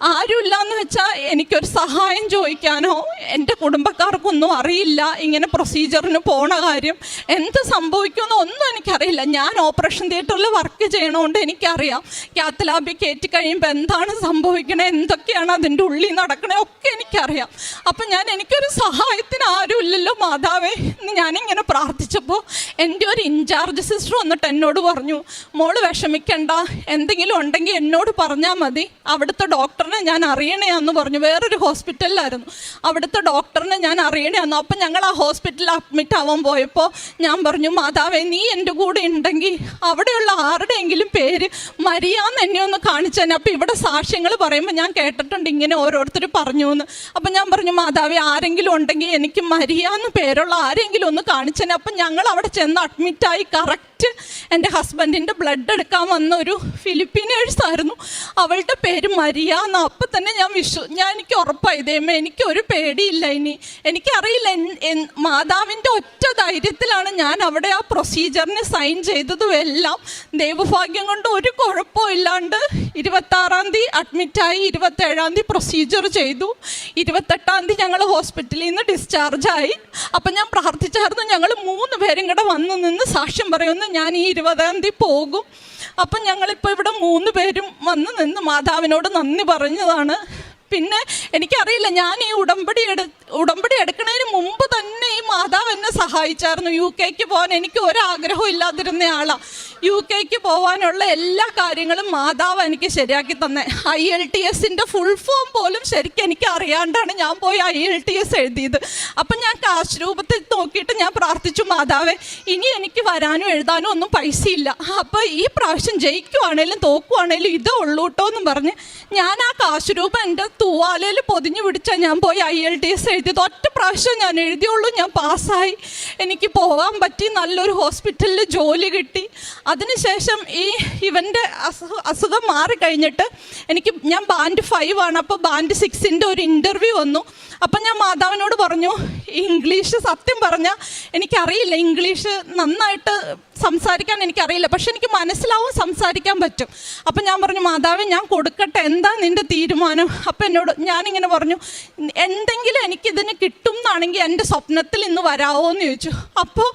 ആരുമില്ല എന്ന് വെച്ചാൽ എനിക്കൊരു സഹായം ചോദിക്കാനോ എന്റെ കുടുംബക്കാർക്കൊന്നും അറിയില്ല ഇങ്ങനെ പ്രൊസീജിയറിന് പോണ കാര്യം എന്ത് സംഭവിക്കുമെന്ന് ഒന്നും എനിക്കറിയില്ല. ഞാൻ ഓപ്പറേഷൻ തിയേറ്ററിൽ വർക്ക് ചെയ്യണോണ്ട് എനിക്കറിയാം. കാത്തലാബി കയറ്റി കഴിയുമ്പോൾ എന്താണ് സംഭവിക്കണേ എന്തൊക്കെയാണ് അതിന്റെ ഉള്ളിൽ നടക്കണേ ഒക്കെ എനിക്കറിയാം. അപ്പം ഞാൻ എനിക്കൊരു സഹായത്തിന് ആരുമില്ലല്ലോ മാതാവേ എന്ന് ഞാനിങ്ങനെ പ്രാർത്ഥിച്ചപ്പോൾ എന്റെ ഒരു ഇൻചാർജ് സിസ്റ്റർ വന്നിട്ട് എന്നോട് പറഞ്ഞു മോൾ വിഷമിക്കണ്ട. എന്തെങ്കിലും ഉണ്ടെങ്കിൽ എന്നോട് പറഞ്ഞാൽ മതി. അവിടുത്തെ ഡോക്ടറിനെ ഞാൻ അറിയണേന്ന് പറഞ്ഞു. വേറൊരു ഹോസ്പിറ്റലിലായിരുന്നു അവിടുത്തെ ഡോക്ടറിനെ ഞാൻ അറിയണേന്നു അപ്പം ഞങ്ങൾ ആ ഹോസ്പിറ്റലിൽ അഡ്മിറ്റ് ആവാൻ പോയപ്പോൾ ഞാൻ പറഞ്ഞു മാതാവേ നീ എന്റെ കൂടെ ഉണ്ടെങ്കിൽ അവിടെയുള്ള ആരുടെയെങ്കിലും പേര് മരിയാന്ന് എന്നെ ഒന്ന് കാണിച്ചു തന്നെ. അപ്പം ഇവിടെ സാക്ഷ്യങ്ങൾ പറയുമ്പോൾ ഞാൻ കേട്ടിട്ടുണ്ട് ഇങ്ങനെ ഓരോരുത്തർ പറഞ്ഞു എന്ന് അപ്പം ഞാൻ പറഞ്ഞു മാതാവേ ആരെങ്കിലും ഉണ്ടെങ്കിൽ എനിക്ക് മരിയാന്ന് പേരുള്ള ആരെങ്കിലും ഒന്ന് കാണിച്ചു തന്നെ. അപ്പം ഞങ്ങൾ അവിടെ ചെന്ന് അഡ്മിറ്റായി കറക്റ്റ് എന്റെ ഹസ്ബൻഡിന്റെ ബ്ലഡ് എടുക്കാൻ വന്ന ഒരു ഫിലിപ്പീൻ നേഴ്സായിരുന്നു. അവളുടെ പേര് മരിയ എന്ന് അപ്പം തന്നെ ഞാൻ വിശ്വ ഞാൻ എനിക്ക് ഉറപ്പായി. ദൈവമേ എനിക്ക് ഒരു പേടിയില്ല ഇനി. എനിക്കറിയില്ല മാതാവിന്റെ ഒറ്റ ധൈര്യത്തിലാണ് ഞാൻ അവിടെ ആ പ്രൊസീജിയറിന് സൈൻ ചെയ്തതും എല്ലാം. ദൈവഭാഗ്യം കൊണ്ട് ഒരു കുഴപ്പവും ഇല്ലാണ്ട് ഇരുപത്താറാം തീയതി അഡ്മിറ്റായി ഇരുപത്തേഴാം തീയതി പ്രൊസീജിയർ ചെയ്തു. ഇരുപത്തെട്ടാം തീയതി ഞങ്ങൾ ഹോസ്പിറ്റലിൽ നിന്ന് ഡിസ്ചാർജായി. അപ്പം ഞാൻ പ്രാർത്ഥിച്ചായിരുന്നു ഞങ്ങൾ മൂന്ന് പേരും കൂടെ വന്നു നിന്ന് സാക്ഷ്യം പറയുമെന്ന് ഞാൻ ഈ ഇരുപതാം തീയതി പോകും. അപ്പം ഞങ്ങളിപ്പോൾ ഇവിടെ മൂന്ന് പേരും വന്ന് നിന്ന് മാതാവിനോട് നന്ദി പറഞ്ഞതാണ്. പിന്നെ എനിക്കറിയില്ല ഞാൻ ഈ ഉടമ്പടി എടു ഉടമ്പടി എടുക്കുന്നതിന് മുമ്പ് തന്നെ മാതാവ് എന്നെ സഹായിച്ചായിരുന്നു. യു കെക്ക് പോകാൻ എനിക്ക് ഒരാഗ്രഹവും ഇല്ലാതിരുന്ന ആളാണ് യു കെക്ക് പോകാനുള്ള എല്ലാ കാര്യങ്ങളും മാതാവ് എനിക്ക് ശരിയാക്കി തന്നെ. ഐ എൽ ടി എസിന്റെ ഫുൾ ഫോം പോലും ശരിക്കും എനിക്ക് അറിയാണ്ടാണ് ഞാൻ പോയി ഐ എൽ ടി എസ് എഴുതിയത്. അപ്പം ഞാൻ കാശ് രൂപത്തിൽ നോക്കിയിട്ട് ഞാൻ പ്രാർത്ഥിച്ചു മാതാവേ ഇനി എനിക്ക് വരാനും എഴുതാനും ഒന്നും പൈസ ഇല്ല അപ്പോൾ ഈ പ്രാവശ്യം ജയിക്കുവാണേലും തോക്കുവാണേലും ഇതേ ഉള്ളൂ കേട്ടോ എന്നും പറഞ്ഞ് ഞാൻ ആ കാശ് രൂപം എന്റെ തൂവാലയിൽ പൊതിഞ്ഞു പിടിച്ചാൽ ഞാൻ പോയി ഐ എൽ ടി എസ് എഴുതിയത്. ഒറ്റ പ്രാവശ്യം ഞാൻ എഴുതിയുള്ളൂ ഞാൻ പാസ്സായി. എനിക്ക് പോകാൻ പറ്റി നല്ലൊരു ഹോസ്പിറ്റലിൽ ജോലി കിട്ടി. അതിനുശേഷം ഈ ഇവന്റെ അസുഖ അസുഖം മാറിക്കഴിഞ്ഞിട്ട് എനിക്ക് ഞാൻ ബാൻഡ് ഫൈവ് ആണ്. അപ്പോൾ ബാൻഡ് സിക്സിന്റെ ഒരു ഇന്റർവ്യൂ വന്നു. അപ്പം ഞാൻ മാതാവിനോട് പറഞ്ഞു ഇംഗ്ലീഷ് സത്യം പറഞ്ഞാൽ എനിക്കറിയില്ല. ഇംഗ്ലീഷ് നന്നായിട്ട് സംസാരിക്കാൻ എനിക്കറിയില്ല പക്ഷെ എനിക്ക് മനസ്സിലാവും സംസാരിക്കാൻ പറ്റും. അപ്പം ഞാൻ പറഞ്ഞു മാതാവ് ഞാൻ കൊടുക്കട്ടെ. എന്താ നിന്റെ തീരുമാനം? അപ്പം എന്നോട് ഞാനിങ്ങനെ പറഞ്ഞു എന്തെങ്കിലും എനിക്കിതിന് കിട്ടും എന്നാണെങ്കിൽ എന്റെ സ്വപ്നത്തിൽ ഇന്ന് വരാമോ എന്ന് ചോദിച്ചു. അപ്പോൾ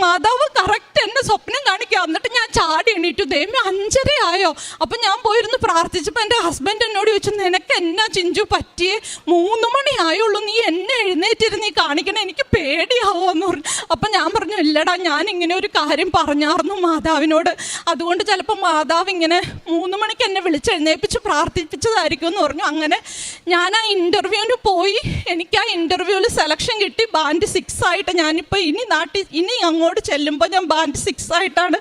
മാതാവ് കറക്റ്റ് എന്നെ സ്വപ്നം കാണിക്കുക. എന്നിട്ട് ഞാൻ ചാടി എണീറ്റു. ദൈവം അഞ്ചര ആയോ? അപ്പം ഞാൻ പോയിരുന്നു പ്രാർത്ഥിച്ചപ്പോൾ എന്റെ ഹസ്ബൻഡ് എന്നോട് ചോദിച്ചു നിനക്ക് എന്നാ ചിഞ്ചു പറ്റിയേ? മൂന്ന് മണി ആയുള്ളൂ. നീ എന്നെ എഴുന്നേറ്റിരുന്ന് നീ കാണിക്കണേ. എനിക്ക് പേടിയാവോ എന്ന് പറഞ്ഞു. അപ്പം ഞാൻ പറഞ്ഞു ഇല്ലടാ ഞാൻ ഇങ്ങനെ ഒരു കാര്യം പറഞ്ഞായിരുന്നു മാതാവിനോട്. അതുകൊണ്ട് ചിലപ്പോൾ മാതാവ് ഇങ്ങനെ മൂന്ന് മണിക്ക് എന്നെ വിളിച്ച് എഴുന്നേപ്പിച്ച് പ്രാർത്ഥിപ്പിച്ചതായിരിക്കും എന്ന് പറഞ്ഞു. അങ്ങനെ ഞാൻ ആ ഇന്റർവ്യൂവിന് പോയി. എനിക്ക് ആ ഇന്റർവ്യൂവിൽ സെലക്ഷൻ കിട്ടി. ബാൻഡ് സിക്സ് ആയിട്ട് ഞാനിപ്പോൾ ഇനി നാട്ടിൽ ഇനി അങ്ങോട്ട് ചെല്ലുമ്പോൾ ഞാൻ ബാൻഡ് സിക്സ് ആയിട്ടാണ്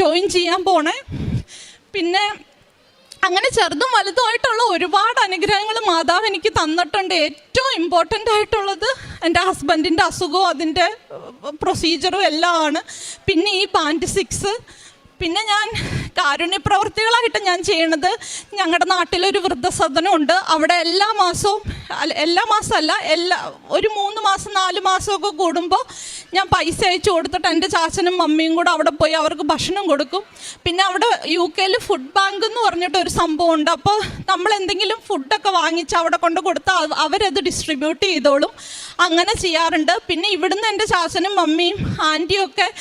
ജോയിൻ ചെയ്യാൻ പോണേ. പിന്നെ അങ്ങനെ ചെറുതും വലുതുമായിട്ടുള്ള ഒരുപാട് അനുഗ്രഹങ്ങൾ മാതാവ് എനിക്ക് തന്നിട്ടുണ്ട്. ഏറ്റവും ഇമ്പോർട്ടന്റ് ആയിട്ടുള്ളത് എന്റെ ഹസ്ബൻഡിന്റെ അസുഖവും അതിന്റെ പ്രൊസീജിയറും എല്ലാം ആണ് പിന്നെ ഈ പാന്റ് സിക്സ് പിന്നെ ഞാൻ കാരുണ്യ പ്രവൃത്തികളായിട്ട് ഞാൻ ചെയ്യണത്. ഞങ്ങളുടെ നാട്ടിലൊരു വൃദ്ധസദനമുണ്ട്. അവിടെ എല്ലാ മാസവും എല്ലാ മാസമല്ല എല്ലാ ഒരു മൂന്ന് മാസം നാല് മാസമൊക്കെ കൂടുമ്പോൾ ഞാൻ പൈസ അയച്ചു കൊടുത്തിട്ട് എന്റെ ചാച്ചനും മമ്മിയും കൂടെ അവിടെ പോയി അവർക്ക് ഭക്ഷണം കൊടുക്കും. പിന്നെ അവിടെ യു കെയിൽ ഫുഡ് ബാങ്ക് എന്ന് പറഞ്ഞിട്ട് ഒരു സംഭവം ഉണ്ട്. അപ്പോൾ നമ്മൾ എന്തെങ്കിലും ഫുഡൊക്കെ വാങ്ങിച്ച് അവിടെ കൊണ്ട് കൊടുത്താൽ അവ- അവരത് ഡിസ്ട്രിബ്യൂട്ട് ചെയ്തോളും. അങ്ങനെ ചെയ്യാറുണ്ട്. പിന്നെ ഇവിടുന്ന് എന്റെ ചാച്ചനും മമ്മിയും ആന്റിയും ഒക്കെ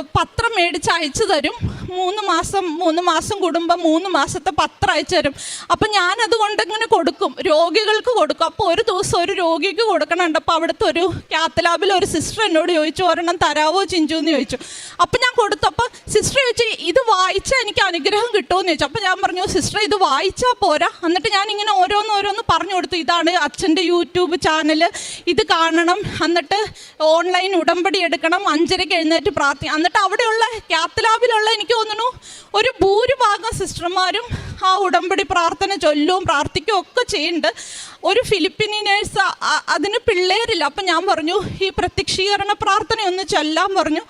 പത്രം മേടിച്ച് അയച്ചു തരും. മൂന്ന് മാസം മൂന്ന് മാസം കൂടുമ്പോൾ മൂന്ന് മാസത്തെ പത്രം അയച്ചു തരും. അപ്പം ഞാനത് കൊണ്ട് ഇങ്ങനെ കൊടുക്കും. രോഗികൾക്ക് കൊടുക്കും. അപ്പോൾ ഒരു ദിവസം ഒരു രോഗിക്ക് കൊടുക്കണുണ്ട്. അപ്പോൾ അവിടുത്തെ ഒരു കാത്തലാബിൽ ഒരു സിസ്റ്റർ എന്നോട് ചോദിച്ചു ഒരെണ്ണം തരാവോ ചിഞ്ചു? എന്ന് ചോദിച്ചു. അപ്പം ഞാൻ കൊടുത്തപ്പോൾ സിസ്റ്റർ ചോദിച്ചു ഇത് വായിച്ചാൽ എനിക്ക് അനുഗ്രഹം കിട്ടുമെന്ന് ചോദിച്ചു. അപ്പോൾ ഞാൻ പറഞ്ഞു സിസ്റ്റർ ഇത് വായിച്ചാൽ പോരാ. എന്നിട്ട് ഞാൻ ഇങ്ങനെ ഓരോന്ന് ഓരോന്ന് പറഞ്ഞു കൊടുത്തു. ഇതാണ് അച്ഛന്റെ യൂട്യൂബ് ചാനൽ ഇത് കാണണം. എന്നിട്ട് ഓൺലൈൻ ഉടമ്പടി എടുക്കണം. അഞ്ചരയ്ക്ക് എഴുന്നേറ്റ് പ്രാർത്ഥി. എന്നിട്ട് അവിടെയുള്ള കാത്തലാബിലുള്ള എനിക്ക് തോന്നുന്നു ഒരു ഭൂരിഭാഗം സിസ്റ്റർമാരും ആ ഉടമ്പടി പ്രാർത്ഥന ചൊല്ലും പ്രാർത്ഥിക്കുകയും ഒക്കെ ചെയ്യുന്നുണ്ട്. ഒരു ഫിലിപ്പിനി നേഴ്സ് അതിന് പിള്ളേരില്ല. അപ്പം ഞാൻ പറഞ്ഞു ഈ പ്രത്യക്ഷീകരണ പ്രാർത്ഥന ഒന്ന് ചൊല്ലാൻ പറഞ്ഞു.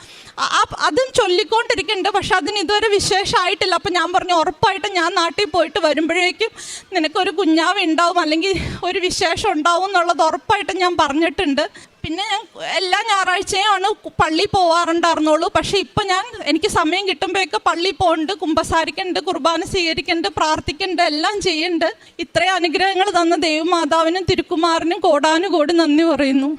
അതും ചൊല്ലിക്കൊണ്ടിരിക്കുന്നുണ്ട്. പക്ഷെ അതിന് ഇതുവരെ വിശേഷമായിട്ടില്ല. അപ്പം ഞാൻ പറഞ്ഞു ഉറപ്പായിട്ടും ഞാൻ നാട്ടിൽ പോയിട്ട് വരുമ്പോഴേക്കും നിനക്കൊരു കുഞ്ഞാവ് ഉണ്ടാവും. അല്ലെങ്കിൽ ഒരു വിശേഷം ഉണ്ടാവും എന്നുള്ളത് ഉറപ്പായിട്ടും ഞാൻ പറഞ്ഞിട്ടുണ്ട്. പിന്നെ ഞാൻ എല്ലാ ഞായറാഴ്ചയും ആണ് പള്ളി പോവാറുണ്ടായിരുന്നുള്ളൂ. പക്ഷേ ഇപ്പം ഞാൻ എനിക്ക് സമയം കിട്ടുമ്പോഴൊക്കെ പള്ളി പോകുന്നുണ്ട് കുമ്പസാരിക്കുന്നുണ്ട് കുർബാന സ്വീകരിക്കുന്നുണ്ട് പ്രാർത്ഥിക്കുന്നുണ്ട് എല്ലാം ചെയ്യുന്നുണ്ട്. ഇത്രയും അനുഗ്രഹങ്ങൾ തന്ന ദേവമാതാവിനും തിരുക്കുമാറിനും കോടാനുകോടി നന്ദി പറയുന്നു.